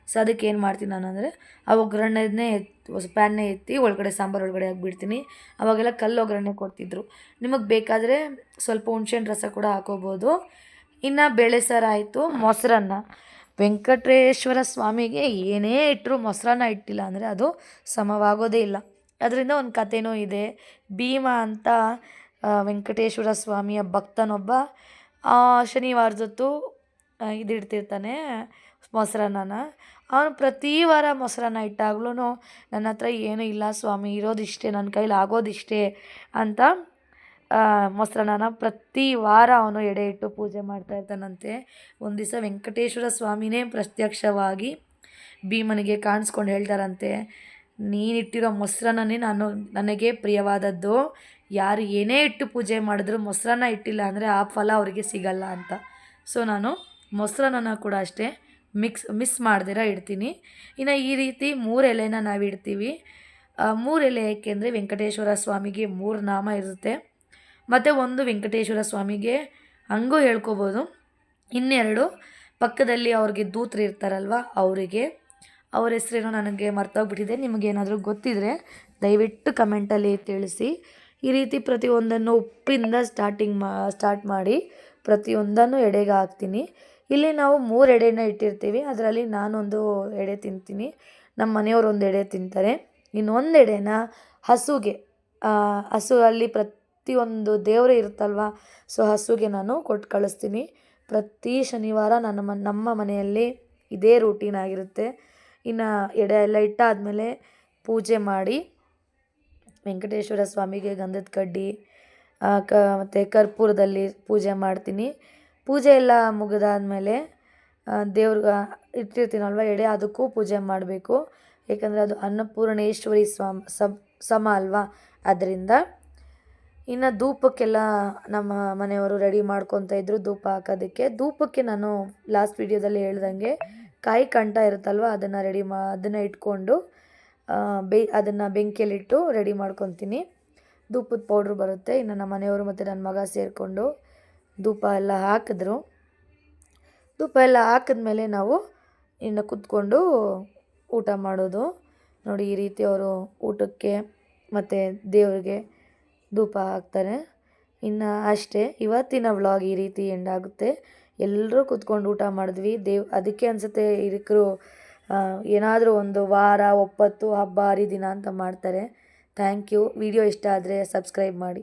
ಸೊ ಅದಕ್ಕೆ ಏನು ಮಾಡ್ತೀನಿ ನಾನು ಅಂದರೆ ಆ ಒಗ್ಗರಣೆನೇ ಎತ್ತಿ ಪ್ಯಾನ್ನೇ ಎತ್ತಿ ಒಳಗಡೆ ಸಾಂಬಾರು ಒಳಗಡೆ ಹಾಕ್ಬಿಡ್ತೀನಿ. ಅವಾಗೆಲ್ಲ ಕಲ್ಲು ಒಗ್ಗರಣೆ ಕೊಡ್ತಿದ್ರು. ನಿಮಗೆ ಬೇಕಾದರೆ ಸ್ವಲ್ಪ ಹುಣ್ಸೆಹಣ್ಣು ರಸ ಕೂಡ ಹಾಕೋಬೋದು. ಇನ್ನು ಬೇಳೆ ಸಾರು ಆಯಿತು ಮೊಸರನ್ನ. ವೆಂಕಟೇಶ್ವರ ಸ್ವಾಮಿಗೆ ಏನೇ ಇಟ್ಟರು ಮೊಸರನ್ನ ಇಟ್ಟಿಲ್ಲ ಅಂದರೆ ಅದು ಸಮವಾಗೋದೇ ಇಲ್ಲ. ಅದರಿಂದ ಒಂದು ಕಥೆನೂ ಇದೆ. ಭೀಮ ಅಂತ ವೆಂಕಟೇಶ್ವರ ಸ್ವಾಮಿಯ ಭಕ್ತನೊಬ್ಬ ಶನಿವಾರದೊತ್ತು ಆ, ಮೊಸರನ್ನ ಅವನು ಪ್ರತಿ ವಾರ ಮೊಸರನ್ನ ಇಟ್ಟಾಗ್ಲೂ ನನ್ನ ಹತ್ರ ಏನೂ ಇಲ್ಲ ಸ್ವಾಮಿ ಇರೋದಿಷ್ಟೇ ನನ್ನ ಕೈಲಿ ಆಗೋದಿಷ್ಟೇ ಅಂತ ಆ, ಮೊಸರನ್ನನ ಪ್ರತಿ ವಾರ ಅವನು ಎಡೆ ಇಟ್ಟು ಪೂಜೆ ಮಾಡ್ತಾ ಇರ್ತಾನಂತೆ. ಒಂದು ದಿವಸ ವೆಂಕಟೇಶ್ವರ ಸ್ವಾಮಿನೇ ಪ್ರತ್ಯಕ್ಷವಾಗಿ ಭೀಮನಿಗೆ ಕಾಣಿಸ್ಕೊಂಡು ಹೇಳ್ತಾರಂತೆ ನೀನಿಟ್ಟಿರೋ ಮೊಸರನ್ನೇ ನಾನು ನನಗೆ ಪ್ರಿಯವಾದದ್ದು. ಯಾರು ಏನೇ ಇಟ್ಟು ಪೂಜೆ ಮಾಡಿದ್ರು ಮೊಸರನ್ನ ಇಟ್ಟಿಲ್ಲ ಅಂದರೆ ಆ ಫಲ ಅವರಿಗೆ ಸಿಗಲ್ಲ ಅಂತ. ಸೊ ನಾನು ಮೊಸರನ್ನ ಕೂಡ ಅಷ್ಟೇ ಮಿಕ್ಸ್ ಮಿಸ್ ಮಾಡ್ದಿರ ಇಡ್ತೀನಿ. ಇನ್ನು ಈ ರೀತಿ ಮೂರು ಎಲೆನ ನಾವು ಇಡ್ತೀವಿ ಮೂರು ಎಲೆ ಏಕೆಂದರೆ ವೆಂಕಟೇಶ್ವರ ಸ್ವಾಮಿಗೆ ಮೂರು ನಾಮ ಇರುತ್ತೆ. ಮತ್ತು ಒಂದು ವೆಂಕಟೇಶ್ವರ ಸ್ವಾಮಿಗೆ ಹಂಗೂ ಹೇಳ್ಕೊಬೋದು. ಇನ್ನೆರಡು, ಪಕ್ಕದಲ್ಲಿ ಅವ್ರಿಗೆ ದೂತ್ರ ಇರ್ತಾರಲ್ವ ಅವರಿಗೆ, ಅವ್ರ ಹೆಸರೇನೋ ನನಗೆ ಮರ್ತೋಗ್ಬಿಟ್ಟಿದೆ ನಿಮಗೇನಾದರೂ ಗೊತ್ತಿದ್ದರೆ ದಯವಿಟ್ಟು ಕಮೆಂಟಲ್ಲಿ ತಿಳಿಸಿ. ಈ ರೀತಿ ಪ್ರತಿಯೊಂದನ್ನು ಉಪ್ಪಿಂದ ಸ್ಟಾರ್ಟಿಂಗ್ ಮಾ ಸ್ಟಾರ್ಟ್ ಮಾಡಿ ಪ್ರತಿಯೊಂದನ್ನು ಎಡೆಗೆ ಹಾಕ್ತೀನಿ. ಇಲ್ಲಿ ನಾವು ಮೂರು ಎಡೆನ ಇಟ್ಟಿರ್ತೀವಿ, ಅದರಲ್ಲಿ ನಾನೊಂದು ಎಡೆ ತಿಂತೀನಿ, ನಮ್ಮ ಮನೆಯವರು ಒಂದು ಎಡೆ ತಿಂತಾರೆ. ಇನ್ನೊಂದು ಎಡೆನ ಹಸುಗೆ ಹಸು ಅಲ್ಲಿ ಪ್ರತಿಯೊಂದು ದೇವರು ಇರುತ್ತಲ್ವ? ಸೊ ಹಸುಗೆ ನಾನು ಕೊಟ್ಟು ಕಳಿಸ್ತೀನಿ. ಪ್ರತಿ ಶನಿವಾರ ನನ್ನ ಮ, ನಮ್ಮ ಮನೆಯಲ್ಲಿ ಇದೇ ರೂಟೀನ್ ಆಗಿರುತ್ತೆ. ಇನ್ನು ಎಡೆ ಎಲ್ಲ ಇಟ್ಟಾದಮೇಲೆ ಪೂಜೆ ಮಾಡಿ ವೆಂಕಟೇಶ್ವರ ಸ್ವಾಮಿಗೆ ಗಂಧದ ಕಡ್ಡಿ ಕ, ಮತ್ತು ಕರ್ಪೂರದಲ್ಲಿ ಪೂಜೆ ಮಾಡ್ತೀನಿ. ಪೂಜೆ ಎಲ್ಲ ಮುಗಿದಾದ್ಮೇಲೆ ದೇವ್ರಿಗೆ ಇಟ್ಟಿರ್ತೀನಲ್ವ ಎಡೆ, ಅದಕ್ಕೂ ಪೂಜೆ ಮಾಡಬೇಕು. ಏಕೆಂದರೆ ಅದು ಅನ್ನಪೂರ್ಣೇಶ್ವರಿ ಸ್ವಾಮಿ ಸಮ ಅಲ್ವಾ? ಅದರಿಂದ ಇನ್ನು ಧೂಪಕ್ಕೆಲ್ಲ ನಮ್ಮ ಮನೆಯವರು ರೆಡಿ ಮಾಡ್ಕೊತ ಇದ್ದರು ಧೂಪ ಹಾಕೋದಕ್ಕೆ. ಧೂಪಕ್ಕೆ ನಾನು ಲಾಸ್ಟ್ ವೀಡಿಯೋದಲ್ಲಿ ಹೇಳ್ದಂಗೆ ಕಾಯಿ ಕಂಠ ಇರುತ್ತಲ್ವ, ಅದನ್ನು ರೆಡಿ ಮಾ, ಅದನ್ನು ಇಟ್ಕೊಂಡು ಬೇ, ಅದನ್ನು ಬೆಂಕಿಯಲ್ಲಿಟ್ಟು ರೆಡಿ ಮಾಡ್ಕೊತೀನಿ. ಧೂಪದ ಪೌಡ್ರ್ ಬರುತ್ತೆ, ಇನ್ನು ನಮ್ಮ ಮನೆಯವರು ಮತ್ತು ನನ್ನ ಮಗ ಸೇರಿಕೊಂಡು ಧೂಪ ಎಲ್ಲ ಹಾಕಿದ್ರು. ಧೂಪ ಎಲ್ಲ ಹಾಕಿದ್ಮೇಲೆ ನಾವು ಇನ್ನು ಕುತ್ಕೊಂಡು ಊಟ ಮಾಡೋದು. ನೋಡಿ ಈ ರೀತಿ ಅವರು ಊಟಕ್ಕೆ ಮತ್ತು ದೇವರಿಗೆ ಧೂಪ ಹಾಕ್ತಾರೆ. ಇನ್ನು ಅಷ್ಟೇ, ಇವತ್ತಿನ ವ್ಲಾಗ್ ಈ ರೀತಿ ಎಂಡ್ ಆಗುತ್ತೆ. ಎಲ್ಲರೂ ಕುತ್ಕೊಂಡು ಊಟ ಮಾಡಿದ್ವಿ. ದೇವ್, ಅದಕ್ಕೆ ಅನಿಸುತ್ತೆ ಇದಕ್ಕರು ಏನಾದರೂ ಒಂದು ವಾರ, ಒಪ್ಪತ್ತು, ಹಬ್ಬ, ಹರಿದಿನ ಅಂತ ಮಾಡ್ತಾರೆ. ಥ್ಯಾಂಕ್ ಯು ವಿಡಿಯೋ ಇಷ್ಟ ಆದರೆ ಸಬ್ಸ್ಕ್ರೈಬ್ ಮಾಡಿ.